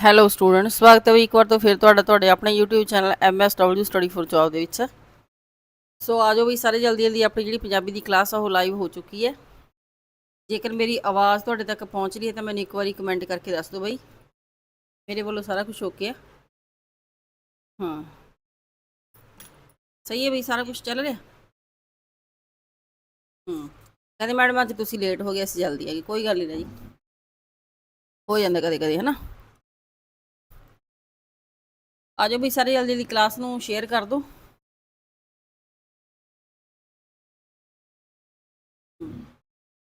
Hello student ਸਵਾਗਤ ਹੈ ਜੀ ਇੱਕ ਵਾਰ ਤੋਂ ਫਿਰ ਤੁਹਾਡਾ, ਤੁਹਾਡੇ ਆਪਣੇ YouTube channel MSW study for job ਦੇ ਵਿੱਚ। ਸੋ ਆਜੋ ਵੀ ਸਾਰੇ ਜਲਦੀ ਜਲਦੀ ਆਪਣੀ ਜਿਹੜੀ ਪੰਜਾਬੀ ਦੀ ਕਲਾਸ ਆ, ਉਹ ਲਾਈਵ ਹੋ ਚੁੱਕੀ ਹੈ। ਜੇਕਰ ਮੇਰੀ ਆਵਾਜ਼ ਤੁਹਾਡੇ ਤੱਕ ਪਹੁੰਚ ਰਹੀ ਹੈ, ਤਾਂ ਮੈਨੂੰ ਇੱਕ ਵਾਰੀ ਕਮੈਂਟ ਕਰਕੇ ਦੱਸ ਦਿਓ ਬਈ। ਮੇਰੇ ਵੱਲੋਂ ਸਾਰਾ ਕੁਝ ਓਕੇ ਆ? ਹਾਂ। ਸਹੀ ਹੈ ਬਈ, ਸਾਰਾ ਕੁਝ ਚੱਲ ਰਿਹਾ? ਹੂੰ। ਕਹਿੰਦੇ ਮੈਡਮ ਅੱਜ ਤੁਸੀਂ ਲੇਟ ਹੋ ਗਏ, ਅਸੀਂ ਜਲਦੀ ਆ ਗਏ। ਕੋਈ ਗੱਲ ਨਹੀਂ ਜੀ ਹੋ ਜਾਂਦਾ ਕਦੇ ਕਦੇ ਹੈ ਨਾ ਆਜੋ ਵੀ ਸਾਰੇ ਜਲਦੀ ਜਲਦੀ ਕਲਾਸ ਨੂੰ ਸ਼ੇਅਰ ਕਰ ਦਿਓ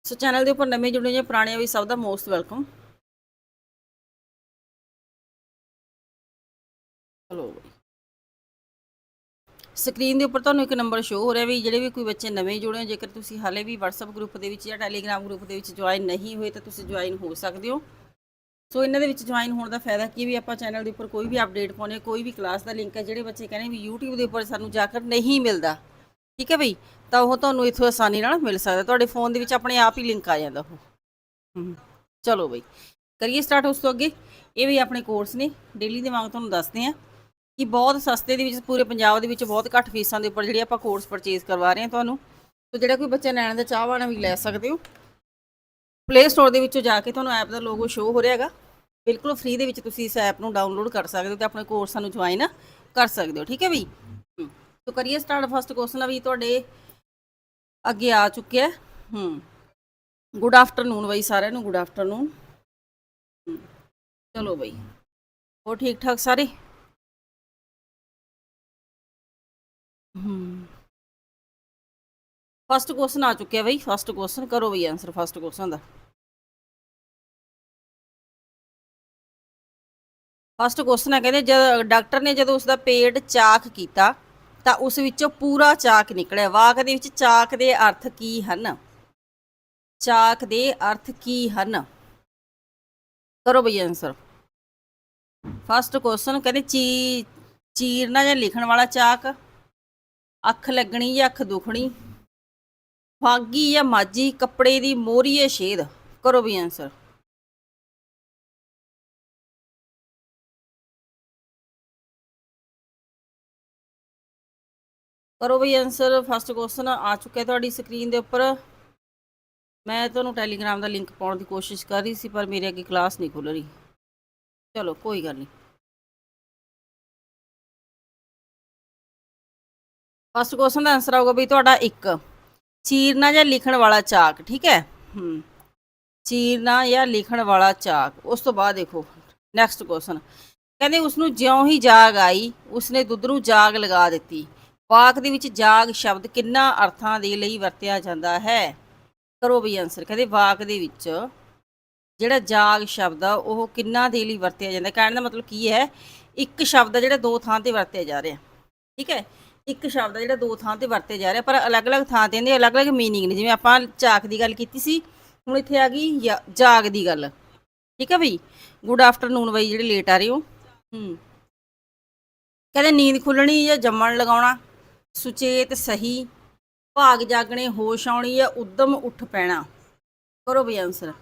ਸੋ ਚੈਨਲ ਦੇ ਉੱਪਰ ਨਵੇਂ ਜੁੜੇ ਜਾਂ ਪੁਰਾਣੇ ਵੀ ਸਭ ਦਾ ਮੋਸਟ ਵੈਲਕਮ ਹਲੋ ਸਕਰੀਨ ਦੇ ਉੱਪਰ ਤੁਹਾਨੂੰ ਇੱਕ ਨੰਬਰ ਸ਼ੋ ਹੋ ਰਿਹਾ ਵੀ ਜਿਹੜੇ ਵੀ ਕੋਈ ਬੱਚੇ ਨਵੇਂ ਜੁੜੇ ਹੋ ਜੇਕਰ ਤੁਸੀਂ ਹਾਲੇ ਵੀ WhatsApp ਗਰੁੱਪ ਦੇ ਵਿੱਚ ਜਾਂ Telegram ਗਰੁੱਪ ਦੇ ਵਿੱਚ ਜੁਆਇਨ ਨਹੀਂ ਹੋਏ, ਤਾਂ ਤੁਸੀਂ ਜੁਆਇਨ ਹੋ ਸਕਦੇ ਹੋ। ਸੋ ਇਹਨਾਂ ਦੇ ਵਿੱਚ ਜੁਆਇਨ ਹੋਣ ਦਾ ਫਾਇਦਾ ਕੀ ਵੀ ਆਪਾਂ ਚੈਨਲ ਦੇ ਉੱਪਰ ਕੋਈ ਵੀ ਅਪਡੇਟ ਪਾਉਨੇ ਕੋਈ ਵੀ ਕਲਾਸ ਦਾ ਲਿੰਕ ਹੈ, ਜਿਹੜੇ ਬੱਚੇ ਕਹਿੰਦੇ ਵੀ YouTube ਦੇ ਉੱਪਰ ਸਾਨੂੰ ਜਾ ਕੇ ਨਹੀਂ ਮਿਲਦਾ। ਠੀਕ ਹੈ ਬਈ? ਤਾਂ ਉਹ ਤੁਹਾਨੂੰ ਇੱਥੋਂ ਆਸਾਨੀ ਨਾਲ ਮਿਲ ਸਕਦਾ। ਤੁਹਾਡੇ ਫੋਨ ਦੇ ਵਿੱਚ ਆਪਣੇ ਆਪ ਹੀ ਲਿੰਕ ਆ ਜਾਂਦਾ ਉਹ। ਚਲੋ ਬਈ, ਕਰੀਏ ਸਟਾਰਟ ਉਸ ਤੋਂ ਅੱਗੇ। ਇਹ ਵੀ ਆਪਣੇ ਕੋਰਸ ਨੇ। ਡੇਲੀ ਦੇ ਵਾਂਗ ਤੁਹਾਨੂੰ ਦੱਸਦੇ ਆ ਕਿ ਬਹੁਤ ਸਸਤੇ ਦੇ ਵਿੱਚ, ਪੂਰੇ ਪੰਜਾਬ ਦੇ ਵਿੱਚ ਬਹੁਤ ਘੱਟ ਫੀਸਾਂ ਦੇ ਉੱਪਰ ਜਿਹੜੇ ਆਪਾਂ ਕੋਰਸ ਪਰਚੇਸ ਕਰਵਾ ਰਹੇ ਹਾਂ ਤੁਹਾਨੂੰ। ਸੋ ਜਿਹੜਾ ਕੋਈ ਬੱਚਾ ਲੈਣ ਦਾ ਚਾਹਵਾਨ ਵੀ ਲੈ ਸਕਦੇ ਹੋ। ਪਲੇ ਸਟੋਰ ਦੇ ਵਿੱਚੋਂ ਜਾ ਕੇ ਤੁਹਾਨੂੰ ਐਪ ਦਾ ਲੋਗੋ ਸ਼ੋ ਹੋ ਰਿਹਾ ਹੈਗਾ ਬਿਲਕੁਲ ਫ੍ਰੀ ਦੇ ਵਿੱਚ ਤੁਸੀਂ ਇਸ ਐਪ ਨੂੰ ਡਾਊਨਲੋਡ ਕਰ ਸਕਦੇ ਹੋ ਤੇ ਆਪਣੇ ਕੋਰਸਾਂ ਨੂੰ ਜੁਆਇਨ ਕਰ ਸਕਦੇ ਹੋ ਠੀਕ ਹੈ ਵੀ ਹਮ, ਸੋ ਕਰੀਏ ਸਟਾਰਟ ਫਸਟ ਕੁਐਸਚਨ ਆ ਵੀ ਤੁਹਾਡੇ ਅੱਗੇ ਆ ਚੁੱਕਿਆ ਹੈ। ਹੂੰ ਗੁੱਡ ਆਫਟਰਨੂਨ ਬਈ ਸਾਰਿਆਂ ਨੂੰ ਗੁੱਡ ਆਫਟਰਨੂਨ ਚਲੋ ਬਈ ਹੋਰ ਠੀਕ ਠਾਕ ਸਾਰੇ? ਹੂੰ ਫਸਟ ਕੁਐਸਚਨ ਆ ਚੁੱਕਿਆ ਬਈ ਫਸਟ ਕੁਐਸਚਨ ਕਰੋ ਬਈ ਆਨਸਰ ਫਸਟ ਕੁਐਸਚਨ ਦਾ। ਫਸਟ ਕੁਐਸਚਨ ਹੈ, ਕਹਿੰਦੇ ਜਦ ਡਾਕਟਰ ਨੇ ਜਦੋਂ ਉਸ ਦਾ ਪੇਟ ਚਾਕ ਕੀਤਾ, ਤਾਂ ਉਸ ਵਿੱਚੋਂ ਪੂਰਾ ਚਾਕ ਨਿਕਲਿਆ। ਵਾਕ ਦੇ ਵਿੱਚ ਚਾਕ ਦੇ ਅਰਥ ਕੀ ਹਨ? ਚਾਕ ਦੇ ਅਰਥ ਕੀ ਹਨ? ਕਰੋ ਬਈ ਆਨਸਰ ਫਸਟ ਕੁਐਸਚਨ ਕਹਿੰਦੇ ਚੀ, ਚੀਰਨਾ ਜਾਂ ਲਿਖਣ ਵਾਲਾ ਚਾਕ ਅੱਖ ਲੱਗਣੀ ਜਾਂ ਅੱਖ ਦੁਖਣੀ? ਫਾਗੀ ਜਾਂ ਮਾਜੀ ਕੱਪੜੇ ਦੀ ਮੋਰੀਏ ਛੇਦ? ਕਰੋ ਵੀ ਆਨਸਰ ਕਰੋ ਬਈ ਆਨਸਰ ਫਸਟ ਕੁਐਸਚਨ ਆ ਚੁੱਕਿਆ ਤੁਹਾਡੀ ਸਕਰੀਨ ਦੇ ਉੱਪਰ। ਮੈਂ ਤੁਹਾਨੂੰ ਟੈਲੀਗ੍ਰਾਮ ਦਾ ਲਿੰਕ ਪਾਉਣ ਦੀ ਕੋਸ਼ਿਸ਼ ਕਰ ਰਹੀ ਸੀ, ਪਰ ਮੇਰੇ ਅੱਗੇ ਕਲਾਸ ਨਹੀਂ ਖੁੱਲ ਰਹੀ। ਚਲੋ, ਕੋਈ ਗੱਲ ਨਹੀਂ। ਫਸਟ ਕੁਐਸਚਨ ਦਾ ਆਨਸਰ ਆਊਗਾ ਬਈ ਤੁਹਾਡਾ 1 ਚੀਰਨਾ ਜਾਂ ਲਿਖਣ ਵਾਲਾ ਚਾਕ, ਠੀਕ ਹੈ? ਹੂੰ। ਚੀਰਨਾ ਜਾਂ ਲਿਖਣ ਵਾਲਾ ਚਾਕ, ਉਸ ਤੋਂ ਬਾਅਦ ਦੇਖੋ। ਨੈਕਸਟ ਕੁਐਸਚਨ ਕਹਿੰਦੇ ਉਸ ਨੂੰ ਜਿਉਂ ਹੀ ਜਾਗ ਆਈ, ਉਸਨੇ ਦੁੱਧ ਨੂੰ ਜਾਗ ਲਗਾ ਦਿੱਤੀ। ਵਾਕ ਦੇ ਵਿੱਚ ਜਾਗ ਸ਼ਬਦ ਕਿੰਨਾ ਅਰਥਾਂ ਦੇ ਲਈ ਵਰਤਿਆ ਜਾਂਦਾ ਹੈ? ਕਰੋ ਵੀ ਆਨਸਰ ਕਹਿੰਦੇ ਵਾਕ ਦੇ ਵਿੱਚ ਜਿਹੜਾ ਜਾਗ ਸ਼ਬਦ ਆ, ਉਹ ਕਿੰਨਾ ਦੇ ਲਈ ਵਰਤਿਆ ਜਾਂਦਾ ਕਹਿਣ ਦਾ ਮਤਲਬ ਕੀ ਹੈ? ਇੱਕ ਸ਼ਬਦ ਆ ਜਿਹੜਾ ਦੋ ਥਾਂ ਤੇ ਵਰਤਿਆ ਜਾ ਰਿਹਾ। ਠੀਕ ਹੈ? ਇੱਕ ਸ਼ਬਦ ਆ ਜਿਹੜਾ ਦੋ ਥਾਂ ਤੇ ਵਰਤਿਆ ਜਾ ਰਿਹਾ, ਪਰ ਅਲੱਗ-ਅਲੱਗ ਥਾਂ ਤੇ ਇਹਦੇ ਅਲੱਗ-ਅਲੱਗ ਮੀਨਿੰਗ ਨੇ। ਜਿਵੇਂ ਆਪਾਂ ਚਾਕ ਦੀ ਗੱਲ ਕੀਤੀ ਸੀ, ਹੁਣ ਇੱਥੇ ਆ ਗਈ ਜਾ- ਜਾਗ ਦੀ ਗੱਲ। ਠੀਕ ਹੈ ਬਈ? ਗੁੱਡ ਆਫਟਰਨੂਨ ਬਈ, ਜਿਹੜੇ ਲੇਟ ਆ ਰਹੇ ਹੋ। ਹੂੰ। ਕਹਿੰਦੇ ਨੀਂਦ ਖੁੱਲਣੀ ਜਾਂ ਜੰਮਣ ਲਗਾਉਣਾ? ਸੁਚੇਤ, ਸਹੀ, ਭਾਗ ਜਾਗਣੇ, ਹੋਸ਼ ਆਉਣੀ ਹੈ, ਉਦਮ ਉੱਠ ਪੈਣਾ। ਕਰੋ ਬਈ ਆਨਸਰ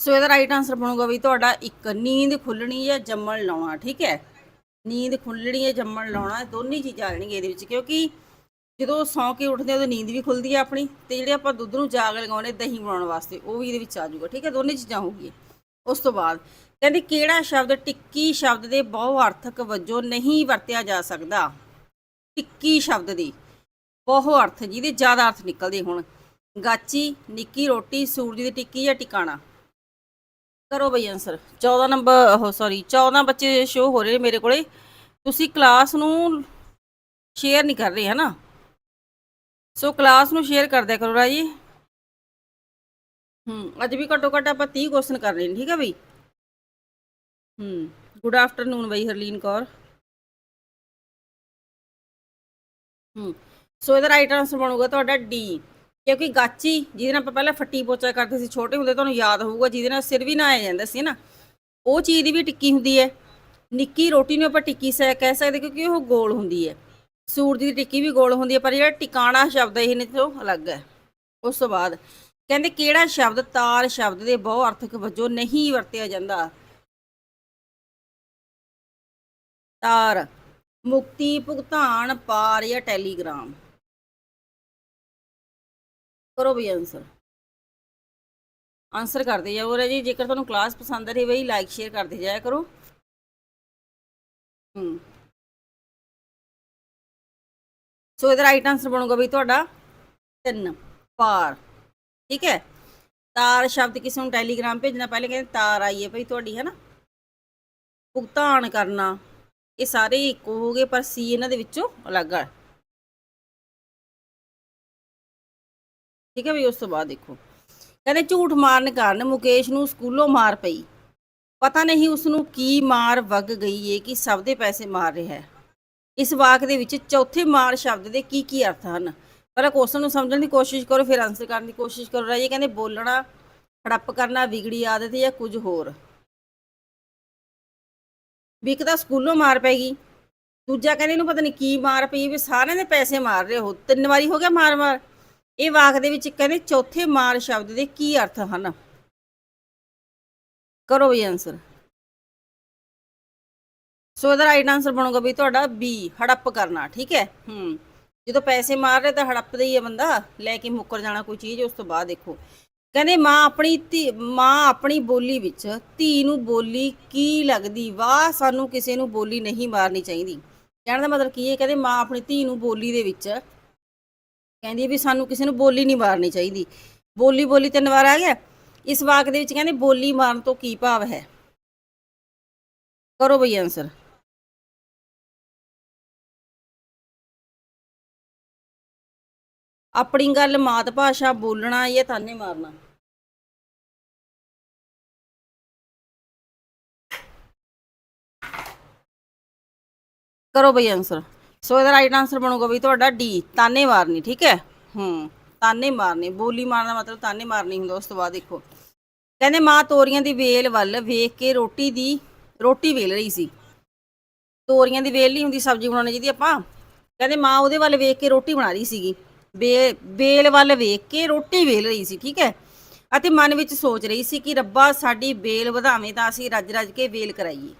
ਸੋ ਇਹਦਾ ਰਾਈਟ ਆਨਸਰ ਬਣੂਗਾ ਵੀ ਤੁਹਾਡਾ ਇੱਕ ਨੀਂਦ ਖੁੱਲਣੀ ਹੈ, ਜੰਮਣ ਲਾਉਣਾ, ਠੀਕ ਹੈ? ਨੀਂਦ ਖੁੱਲਣੀ ਹੈ, ਜੰਮਣ ਲਾਉਣਾ ਦੋਨੇ ਚੀਜ਼ਾਂ ਆ ਜਾਣਗੀਆਂ ਇਹਦੇ ਵਿੱਚ, ਕਿਉਂਕਿ ਜਦੋਂ ਸੌਂ ਕੇ ਉੱਠਦੇ ਆ ਉਦੋਂ ਨੀਂਦ ਵੀ ਖੁੱਲਦੀ ਹੈ ਆਪਣੀ, ਤੇ ਜਿਹੜੇ ਆਪਾਂ ਦੁੱਧ ਨੂੰ ਜਾਗ ਲਗਾਉਣੇ ਦਹੀਂ ਬਣਾਉਣ ਵਾਸਤੇ, ਉਹ ਵੀ ਇਹਦੇ ਵਿੱਚ ਆ ਜਾਊਗਾ, ਠੀਕ ਹੈ? ਦੋਨੇ ਚੀਜ਼ਾਂ ਹੋਊਗੀਆਂ। ਉਸ ਤੋਂ ਬਾਅਦ ਕਹਿੰਦੇ ਕਿਹੜਾ ਸ਼ਬਦ ਟਿੱਕੀ ਸ਼ਬਦ ਦੇ ਬਹੁ ਅਰਥਕ ਵਜੋਂ ਨਹੀਂ ਵਰਤਿਆ ਜਾ ਸਕਦਾ? ਟਿੱਕੀ ਸ਼ਬਦ ਦੀ ਬਹੁ ਅਰਥ ਜਿਹਦੇ ਜ਼ਿਆਦਾ ਅਰਥ ਨਿਕਲਦੇ ਹੁਣ। ਗਾਚੀ, ਨਿੱਕੀ ਰੋਟੀ, ਸੂਰਜ ਦੀ ਟਿੱਕੀ ਜਾਂ ਟਿਕਾਣਾ? ਕਰੋ ਬਈ ਆਨਸਰ 14 ਨੰਬਰ ਉਹ ਸੌਰੀ 14 ਬੱਚੇ ਸ਼ੋ ਹੋ ਰਹੇ ਨੇ ਮੇਰੇ ਕੋਲੇ। ਤੁਸੀਂ ਕਲਾਸ ਨੂੰ ਸ਼ੇਅਰ ਨਹੀਂ ਕਰ ਰਹੇ, ਹਨਾ? ਸੋ ਕਲਾਸ ਨੂੰ ਸ਼ੇਅਰ ਕਰ ਦਿਆ ਕਰੋ ਰਾਜੀ। ਹੂੰ, ਅੱਜ ਵੀ ਘੱਟੋ ਘੱਟ ਆਪਾਂ 30 ਕੁਐਸਚਨ ਕਰ ਰਹੇ ਨੇ, ਠੀਕ ਹੈ ਬਈ? ਹੂੰ ਗੁੱਡ ਆਫਟਰਨੂਨ ਬਈ ਹਰਲੀਨ ਕੌਰ। ਹੂੰ, ਸੋ ਇਹਦਾ ਰਾਈਟ ਆਨਸਰ ਬਣੂਗਾ ਤੁਹਾਡਾ ਡੀ ਕਿਉਂਕਿ ਗਾਚੀ, ਜਿਹਦੇ ਨਾਲ ਆਪਾਂ ਪਹਿਲਾਂ ਫੱਟੀ ਪੋਚਾ ਕਰਦੇ ਸੀ, ਛੋਟੇ ਹੁੰਦੇ ਤੁਹਾਨੂੰ ਯਾਦ ਹੋਊਗਾ, ਜਿਹਦੇ ਨਾਲ ਸਿਰ ਵੀ ਨਹਾਇਆ ਜਾਂਦਾ ਸੀ ਨਾ। ਉਹ ਚੀਜ਼ ਦੀ ਵੀ ਟਿੱਕੀ ਹੁੰਦੀ ਹੈ। ਨਿੱਕੀ ਰੋਟੀ ਨੂੰ ਆਪਾਂ ਟਿੱਕੀ ਸੈ ਕਹਿ ਸਕਦੇ, ਕਿਉਂਕਿ ਉਹ ਗੋਲ ਹੁੰਦੀ ਹੈ। ਸੂਰਜ ਦੀ ਟਿੱਕੀ ਵੀ ਗੋਲ ਹੁੰਦੀ ਹੈ, ਪਰ ਜਿਹੜਾ ਟਿਕਾਣਾ ਸ਼ਬਦ ਹੈ, ਇਹ ਨੇ ਤੋਂ ਅਲੱਗ ਹੈ। ਉਸ ਤੋਂ ਬਾਅਦ, ਕਹਿੰਦੇ ਕਿਹੜਾ ਸ਼ਬਦ ਤਾਰ ਸ਼ਬਦ ਦੇ ਬਹੁ ਅਰਥਕ ਵਜੋਂ ਨਹੀਂ ਵਰਤਿਆ ਜਾਂਦਾ? ਤਾਰ। ਮੁਕਤੀ, ਭੁਗਤਾਨ, ਪਾਰ ਜਾਂ ਟੈਲੀਗ੍ਰਾਮ। ਕਰੋ ਵੀ ਆਨਸਰ ਆਨਸਰ ਕਰਦੇ ਜਾਓ ਰਾਜੀ ਜੇਕਰ ਤੁਹਾਨੂੰ ਕਲਾਸ ਪਸੰਦ ਆ ਰਹੀ ਬਈ ਲਾਈਕ ਸ਼ੇਅਰ ਕਰਦੇ ਜਾਇਆ ਕਰੋ। ਹੂੰ। ਸੋ ਇਹਦਾ ਰਾਈਟ ਆਨਸਰ ਬਣੂਗਾ ਬਈ ਤੁਹਾਡਾ 3 ਪਾਰ। ਠੀਕ ਹੈ? ਤਾਰ ਸ਼ਬਦ ਕਿਸੇ ਨੂੰ ਟੈਲੀਗ੍ਰਾਮ ਭੇਜਣਾ, ਪਹਿਲੇ ਕਹਿੰਦੇ ਤਾਰ ਆਈਏ ਹੈ ਭਈ ਤੁਹਾਡੀ ਹੈ ਨਾ ਭੁਗਤਾਨ ਕਰਨਾ। ਇਹ ਸਾਰੇ ਇੱਕੋ ਹੋ ਗਏ, ਪਰ ਸੀ ਇਹਨਾਂ ਦੇ ਵਿੱਚੋਂ ਅਲੱਗ ਆ। ਠੀਕ ਹੈ ਵੀ ਉਸ ਤੋਂ ਬਾਅਦ ਦੇਖੋ। ਕਹਿੰਦੇ ਝੂਠ ਮਾਰਨ ਕਾਰਨ ਮੁਕੇਸ਼ ਨੂੰ ਸਕੂਲੋਂ ਮਾਰ ਪਈ। ਪਤਾ ਨਹੀਂ ਉਸ ਨੂੰ ਕੀ ਮਾਰ ਵਗ ਗਈ ਏ ਕਿ ਸਭ ਦੇ ਪੈਸੇ ਮਾਰ ਰਿਹਾ ਹੈ। ਇਸ ਵਾਕ ਦੇ ਵਿੱਚ ਚੌਥੇ ਮਾਰ ਸ਼ਬਦ ਦੇ ਕੀ ਕੀ ਅਰਥ ਹਨ? ਪਹਿਲਾਂ ਕੁਐਸਚਨ ਨੂੰ ਸਮਝਣ ਦੀ ਕੋਸ਼ਿਸ਼ ਕਰੋ, ਫਿਰ ਆਨਸਰ ਕਰਨ ਦੀ ਕੋਸ਼ਿਸ਼ ਕਰੋ। ਰਾਜੇ ਕਹਿੰਦੇ ਬੋਲਣਾ ਹੜੱਪ ਕਰਨਾ, ਵਿਗੜੀ ਆਦਤ ਜਾਂ ਕੁਝ ਹੋਰ। ਵੀ ਇੱਕ ਤਾਂ ਸਕੂਲੋਂ ਮਾਰ ਪੈਗੀ ਦੂਜਾ ਕਹਿੰਦੇ ਇਹਨੂੰ ਪਤਾ ਨਹੀਂ ਕੀ ਮਾਰ ਪਈ ਵੀ ਸਾਰਿਆਂ ਦੇ ਪੈਸੇ ਮਾਰ ਰਹੇ ਹੋ ਤਿੰਨ ਵਾਰੀ ਹੋ ਗਿਆ ਮਾਰ ਮਾਰ। ਇਹ ਵਾਕ ਦੇ ਵਿੱਚ ਕਹਿੰਦੇ ਚੌਥੇ ਮਾਰ ਸ਼ਬਦ ਦੇ ਕੀ ਅਰਥ ਹਨ? ਕਰੋ ਵੀ ਆਨਸਰ ਸੋ ਇਹਦਾ ਰਾਈਟ ਆਨਸਰ ਬਣੂਗਾ ਵੀ ਤੁਹਾਡਾ ਬੀ ਹੜੱਪ ਕਰਨਾ, ਠੀਕ ਹੈ? ਹੂੰ। ਜਦੋਂ ਪੈਸੇ ਮਾਰ ਰਹੇ ਤਾਂ ਹੜੱਪਦਾ ਹੀ ਹੈ ਬੰਦਾ। ਲੈ ਕੇ ਮੁੱਕਰ ਜਾਣਾ ਕੋਈ ਚੀਜ਼, ਉਸ ਤੋਂ ਬਾਅਦ ਦੇਖੋ। ਕਹਿੰਦੇ ਮਾਂ ਆਪਣੀ ਧੀ, ਮਾਂ ਆਪਣੀ ਬੋਲੀ ਵਿੱਚ ਧੀ ਨੂੰ ਬੋਲੀ ਕੀ ਲੱਗਦੀ? ਵਾਹ, ਸਾਨੂੰ ਕਿਸੇ ਨੂੰ ਬੋਲੀ ਨਹੀਂ ਮਾਰਨੀ ਚਾਹੀਦੀ। ਕਹਿਣ ਦਾ ਮਤਲਬ ਕੀ ਹੈ? ਕਹਿੰਦੇ ਮਾਂ ਆਪਣੀ ਧੀ ਨੂੰ ਬੋਲੀ ਦੇ ਵਿੱਚ ਕਹਿੰਦੀ ਵੀ ਸਾਨੂੰ ਕਿਸੇ ਨੂੰ ਬੋਲੀ ਨਹੀਂ ਮਾਰਨੀ ਚਾਹੀਦੀ। ਬੋਲੀ ਬੋਲੀ ਤਿੰਨ ਵਾਰ ਆ ਗਿਆ। ਇਸ ਵਾਕ ਦੇ ਵਿੱਚ ਕਹਿੰਦੇ ਬੋਲੀ ਮਾਰਨ ਤੋਂ ਕੀ ਭਾਵ ਹੈ? ਕਰੋ ਬਈ ਆਨਸਰ ਆਪਣੀ ਗੱਲ ਮਾਤ ਭਾਸ਼ਾ ਬੋਲਣਾ ਜਾਂ ਤਾਨੇ ਮਾਰਨਾ? ਕਰੋ ਬਈ ਆਨਸਰ ਸੋ ਇਹਦਾ ਰਾਈਟ ਆਨਸਰ ਬਣੂਗਾ ਵੀ ਤੁਹਾਡਾ ਡੀ ਤਾਨੇ ਮਾਰਨੀ, ਠੀਕ ਹੈ? ਹੂੰ, ਤਾਨੇ ਮਾਰਨੇ। ਬੋਲੀ ਮਾਰਨ ਦਾ ਮਤਲਬ ਤਾਨੇ ਮਾਰਨੀ ਹੁੰਦਾ, ਉਸ ਤੋਂ ਬਾਅਦ ਦੇਖੋ। ਕਹਿੰਦੇ ਮਾਂ ਤੋਰੀਆਂ ਦੀ ਵੇਲ ਵੱਲ ਵੇਖ ਕੇ ਰੋਟੀ ਦੀ, ਰੋਟੀ ਵੇਲ ਰਹੀ ਸੀ। ਤੋਰੀਆਂ ਦੀ ਵੇਲ ਨਹੀਂ ਹੁੰਦੀ ਸਬਜ਼ੀ ਬਣਾਉਣੀ ਜਿਹਦੀ ਆਪਾਂ। ਕਹਿੰਦੇ ਮਾਂ ਉਹਦੇ ਵੱਲ ਵੇਖ ਕੇ ਰੋਟੀ ਬਣਾ ਰਹੀ ਸੀਗੀ। ਬੇਲ ਵੱਲ ਵੇਖ ਕੇ ਰੋਟੀ ਵੇਲ ਰਹੀ ਸੀ, ਠੀਕ ਹੈ? ਅਤੇ ਮਨ ਵਿੱਚ ਸੋਚ ਰਹੀ ਸੀ ਕਿ ਰੱਬਾ ਸਾਡੀ ਬੇਲ ਵਧਾਵੇਂ ਤਾਂ ਅਸੀਂ ਰੱਜ ਰੱਜ ਕੇ ਵੇਲ ਕਰਾਈਏ।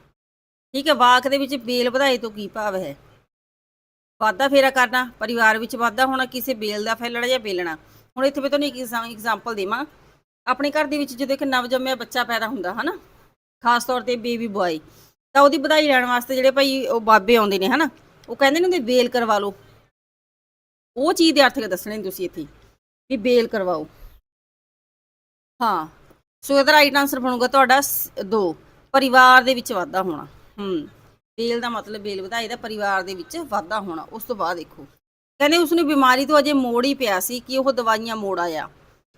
ਠੀਕ ਹੈ, ਵਾਕ ਦੇ ਵਿੱਚ ਬੇਲ ਵਧਾਏ ਤੋਂ ਕੀ ਭਾਵ ਹੈ? ਵਾਧਾ ਫੇਰਾ ਕਰਨਾ, ਪਰਿਵਾਰ ਵਿੱਚ ਵਾਧਾ ਹੋਣਾ, ਕਿਸੇ ਬੇਲ ਦਾ ਫੈਲਣਾ ਜਾਂ ਬੇਲਣਾ ਹੁਣ ਇੱਥੇ ਮੈਂ ਤੁਹਾਨੂੰ ਇੱਕ ਐਗਜ਼ਾਮਪਲ ਦੇਵਾਂ। ਆਪਣੇ ਘਰ ਦੇ ਵਿੱਚ ਜਦੋਂ ਇੱਕ ਨਵਜੰਮਿਆ ਬੱਚਾ ਪੈਦਾ ਹੁੰਦਾ, ਹਨਾ? ਖਾਸ ਤੌਰ ਤੇ ਬੇਬੀ ਬੁਆਏ ਤਾਂ ਉਹਦੀ ਵਧਾਈ ਲੈਣ ਵਾਸਤੇ ਜਿਹੜੇ ਭਾਈ ਉਹ ਬਾਬੇ ਆਉਂਦੇ ਨੇ, ਹਨਾ? ਉਹ ਕਹਿੰਦੇ ਨੇ ਉਹਦੇ ਬੇਲ ਕਰਵਾ ਲਓ। ਉਹ ਚੀਜ਼ ਦੇ ਅਰਥ ਦੱਸਣੇ ਤੁਸੀਂ ਇੱਥੇ ਵੀ ਬੇਲ ਕਰਵਾਓ। ਹਾਂ, ਸੋ ਇਹਦਾ ਰਾਈਟ ਆਨਸਰ ਬਣੂਗਾ ਤੁਹਾਡਾ 2 ਪਰਿਵਾਰ ਦੇ ਵਿੱਚ ਵਾਧਾ ਹੋਣਾ। ਹੂੰ, ਬੇਲ ਦਾ ਮਤਲਬ ਬੇਲ ਵਧਾਈ ਦਾ ਪਰਿਵਾਰ ਦੇ ਵਿੱਚ ਵਾਧਾ ਹੋਣਾ, ਉਸ ਤੋਂ ਬਾਅਦ ਦੇਖੋ। ਕਹਿੰਦੇ ਉਸ ਨੂੰ ਬਿਮਾਰੀ ਤੋਂ ਅਜੇ ਮੋੜ ਹੀ ਪਿਆ ਸੀ ਕਿ ਉਹ ਦਵਾਈਆਂ ਮੋੜ ਆਇਆ।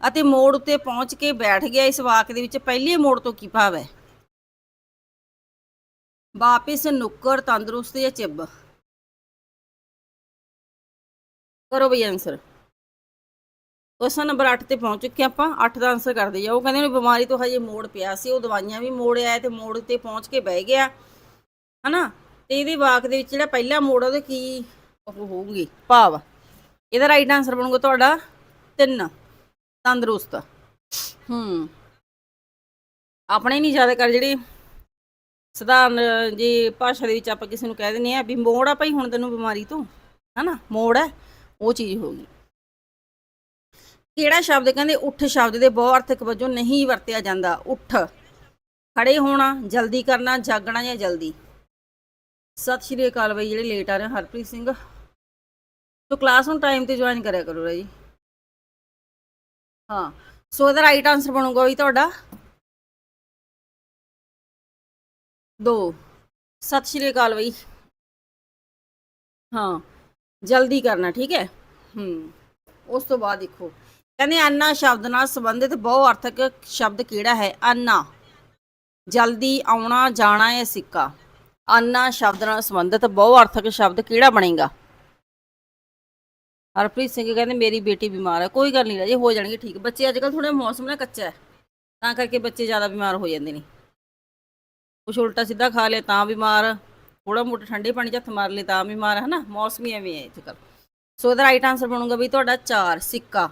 ਅਤੇ ਮੋੜ ਉੱਤੇ ਪਹੁੰਚ ਕੇ ਬੈਠ ਗਿਆ ਇਸ ਵਾਕ ਦੇ ਵਿੱਚ, ਪਹਿਲੇ ਮੋੜ ਤੋਂ ਕੀ ਭਾਵ ਹੈ? ਵਾਪਿਸ ਨੁੱਕਰ, ਤੰਦਰੁਸਤ ਜਾਂ ਚਿੱਬ? ਕਰੋ ਬਈ ਆਨਸਰ ਕੁਐਸਚਨ ਨੰਬਰ 8 ਤੇ ਪਹੁੰਚ ਚੁੱਕੇ ਆਪਾਂ 8 ਦਾ ਆਨਸਰ ਕਰਦੇ ਜਾਓ। ਕਹਿੰਦੇ ਨੇ ਬਿਮਾਰੀ ਤੋਂ ਹਜੇ ਮੋੜ ਪਿਆ ਸੀ, ਉਹ ਦਵਾਈਆਂ ਵੀ ਮੋੜ ਆਇਆ ਤੇ ਮੋੜ ਤੇ ਪਹੁੰਚ ਕੇ ਬਹਿ ਗਿਆ। ਹਨਾ? ਤੇ ਇਹਦੇ ਵਾਕ ਦੇ ਵਿੱਚ ਜਿਹੜਾ ਪਹਿਲਾ ਮੋੜ ਉਹਦੇ ਕੀ ਉਹ ਹੋਊਗੀ? ਭਾਵ। ਇਹਦਾ ਰਾਈਟ ਆਨਸਰ ਬਣੂਗਾ ਤੁਹਾਡਾ 3 ਤੰਦਰੁਸਤ। ਹੂੰ। ਆਪਣੇ ਨਹੀਂ ਜ਼ਿਆਦਾ ਕਰ ਜਿਹੜੇ ਸਧਾਰਨ ਜੀ ਭਾਸ਼ਾ ਦੇ ਵਿੱਚ ਆਪਾਂ ਕਿਸੇ ਨੂੰ ਕਹਿ ਦਿੰਦੇ ਆ ਵੀ ਮੋੜ ਆ ਭਾਈ, ਹੁਣ ਤੈਨੂੰ ਬਿਮਾਰੀ ਤੋਂ। ਹਨਾ? ਮੋੜ ਹੈ ਉਹ ਚੀਜ਼ ਹੋ ਗਈ। ਕਿਹੜਾ ਸ਼ਬਦ ਕਹਿੰਦੇ, ਉੱਠ ਸ਼ਬਦ ਦੇ ਬਹੁ ਅਰਥਕ ਵਜੋਂ ਨਹੀਂ ਵਰਤਿਆ ਜਾਂਦਾ। ਉੱਠ। ਖੜੇ ਹੋਣਾ, ਜਲਦੀ ਕਰਨਾ, ਜਾਗਣਾ ਜਾਂ ਜਲਦੀ। ਸਤਿ ਸ਼੍ਰੀ ਅਕਾਲ ਬਈ, ਜਿਹੜੇ ਲੇਟ ਆ ਰਹੇ ਹਰਪ੍ਰੀਤ ਸਿੰਘ। ਸੋ ਕਲਾਸ ਨੂੰ ਟਾਈਮ ਤੇ ਜੁਆਇਨ ਕਰਿਆ ਕਰੋ ਜੀ ਹਾਂ, ਸੋ ਇਹਦਾ ਰਾਈਟ ਆਨਸਰ ਬਣੂਗਾ ਵੀ ਤੁਹਾਡਾ। 2 ਸਤਿ ਸ਼੍ਰੀ ਅਕਾਲ ਬਈ। ਹਾਂ। ਜਲਦੀ ਕਰਨਾ, ਠੀਕ ਹੈ? ਹੂੰ। ਉਸ ਤੋਂ ਬਾਅਦ ਦੇਖੋ। ਕਹਿੰਦੇ ਅੰਨਾ ਸ਼ਬਦ ਨਾਲ ਸੰਬੰਧਿਤ ਬਹੁ ਅਰਥਕ ਸ਼ਬਦ ਕਿਹੜਾ ਹੈ? ਅੰਨਾ। ਜਲਦੀ ਆਉਣਾ, ਜਾਣਾ ਹੈ ਸਿੱਕਾ? ਅੰਨਾ ਸ਼ਬਦ ਨਾਲ ਸੰਬੰਧਿਤ ਬਹੁ ਅਰਥਕ ਸ਼ਬਦ ਕਿਹੜਾ ਬਣੇਗਾ? ਹਰਪ੍ਰੀਤ ਸਿੰਘ ਕਹਿੰਦੇ, ਮੇਰੀ ਬੇਟੀ ਬਿਮਾਰ ਹੈ, ਕੋਈ ਗੱਲ ਨਹੀਂ ਰਾਜੇ ਹੋ ਜਾਣਗੇ, ਠੀਕ ਬੱਚੇ ਅੱਜ ਕੱਲ ਥੋੜਾ ਮੌਸਮ ਨਾ ਕੱਚਾ ਹੈ, ਤਾਂ ਕਰਕੇ ਬੱਚੇ ਜ਼ਿਆਦਾ ਬਿਮਾਰ ਹੋ ਜਾਂਦੇ ਨੇ। ਕੁਛ ਉਲਟਾ ਸਿੱਧਾ ਖਾ ਲਿਆ ਤਾਂ ਬਿਮਾਰ ਥੋੜਾ ਮੋਟਾ ਠੰਡੇ ਪਾਣੀ 'ਚ ਹੱਥ ਮਾਰ ਲਏ ਤਾਂ ਬਿਮਾਰ ਹੈ ਨਾ? ਮੌਸਮ ਹੀ ਐਵੇਂ ਹੈ ਅੱਜ ਕੱਲ ਸੋ ਇਹਦਾ ਰਾਈਟ ਆਨਸਰ ਬਣੂਗਾ ਵੀ ਤੁਹਾਡਾ 4 ਸਿੱਕਾ।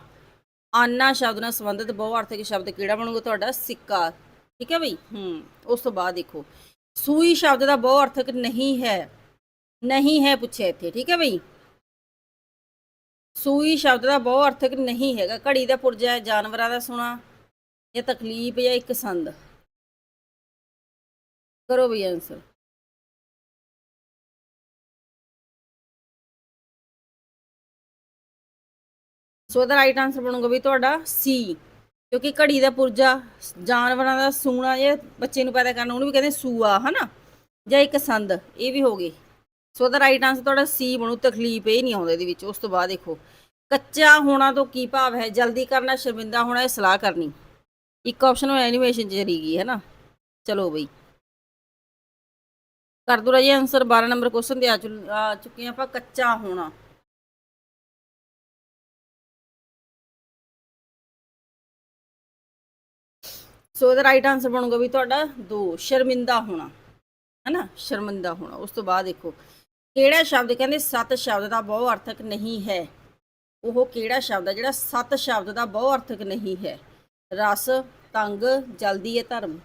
ਆਨਾ ਸ਼ਬਦ ਨਾਲ ਸੰਬੰਧਿਤ ਬਹੁਅਰਥਕ ਸ਼ਬਦ ਕਿਹੜਾ ਬਣੂਗਾ ਤੁਹਾਡਾ? ਸਿੱਕਾ। ਠੀਕ ਹੈ ਬਈ? ਹੂੰ, ਉਸ ਤੋਂ ਬਾਅਦ ਦੇਖੋ। ਸੂਈ ਸ਼ਬਦ ਦਾ ਬਹੁਅਰਥਕ ਨਹੀਂ ਹੈ। ਨਹੀਂ ਹੈ ਪੁੱਛਿਆ ਇੱਥੇ, ਠੀਕ ਹੈ ਬਈ? ਸੂਈ ਸ਼ਬਦ ਦਾ ਬਹੁਅਰਥਕ ਨਹੀਂ ਹੈਗਾ। ਘੜੀ ਦਾ ਪੁਰਜਾ ਜਾਨਵਰਾਂ ਦਾ ਸੁਣਾ ਇਹ ਤਕਲੀਫ ਜਾਂ ਇੱਕ ਸੰਦ। ਕਰੋ ਬਈ ਆਨਸਰ ਸੋ ਇਹਦਾ ਰਾਈਟ ਆਨਸਰ ਬਣੂਗਾ ਵੀ ਤੁਹਾਡਾ ਸੀ ਕਿਉਂਕਿ ਘੜੀ ਦਾ ਪੁਰਜਾ, ਜਾਨਵਰਾਂ ਦਾ ਸੂਣਾ ਇਹ ਬੱਚੇ ਨੂੰ ਪੈਦਾ ਕਰਨਾ, ਉਹਨੂੰ ਵੀ ਕਹਿੰਦੇ ਸੂਆ, ਹਨਾ? ਜਾਂ ਇੱਕ ਸੰਦ, ਇਹ ਵੀ ਹੋ ਗਏ। ਸੋ ਇਹਦਾ ਰਾਈਟ ਆਨਸਰ ਤੁਹਾਡਾ ਸੀ ਬਣੂ, ਤਕਲੀਫ ਇਹ ਨਹੀਂ ਆਉਂਦਾ ਇਹਦੇ ਵਿੱਚ, ਉਸ ਤੋਂ ਬਾਅਦ ਦੇਖੋ। ਕੱਚਾ ਹੋਣਾ ਤੋਂ ਕੀ ਭਾਵ ਹੈ? ਜਲਦੀ ਕਰਨਾ, ਸ਼ਰਮਿੰਦਾ ਹੋਣਾ, ਇਹ ਸਲਾਹ ਕਰਨੀ। ਇੱਕ ਆਪਸ਼ਨ ਉਹ ਐਨੀਮੇਸ਼ਨ ਚ ਚਲੀ ਗਈ ਹੈ ਨਾ ਚਲੋ ਬਈ। ਕਰ ਦੋ ਰਾਜੀ ਆਨਸਰ 12 ਨੰਬਰ ਕੁਐਸਚਨ ਤੇ ਆ ਚੁ- ਆ ਚੁੱਕੇ ਹਾਂ ਆਪਾਂ, ਕੱਚਾ ਹੋਣਾ। ਸੋ ਇਹਦਾ ਰਾਈਟ ਆਨਸਰ ਬਣੂਗਾ ਵੀ ਤੁਹਾਡਾ 2 ਸ਼ਰਮਿੰਦਾ ਹੋਣਾ, ਹੈਨਾ? ਸ਼ਰਮਿੰਦਾ ਹੋਣਾ। ਉਸ ਤੋਂ ਬਾਅਦ ਦੇਖੋ, ਕਿਹੜਾ ਸ਼ਬਦ ਕਹਿੰਦੇ ਸੱਤ ਸ਼ਬਦ ਦਾ ਬਹੁ ਅਰਥਕ ਨਹੀਂ ਹੈ? ਉਹ ਕਿਹੜਾ ਸ਼ਬਦ ਹੈ ਜਿਹੜਾ ਸੱਤ ਸ਼ਬਦ ਦਾ ਬਹੁ ਅਰਥਕ ਨਹੀਂ ਹੈ? ਰਸ, ਤੰਗ, ਜਲਦੀ ਹੈ ਧਰਮ।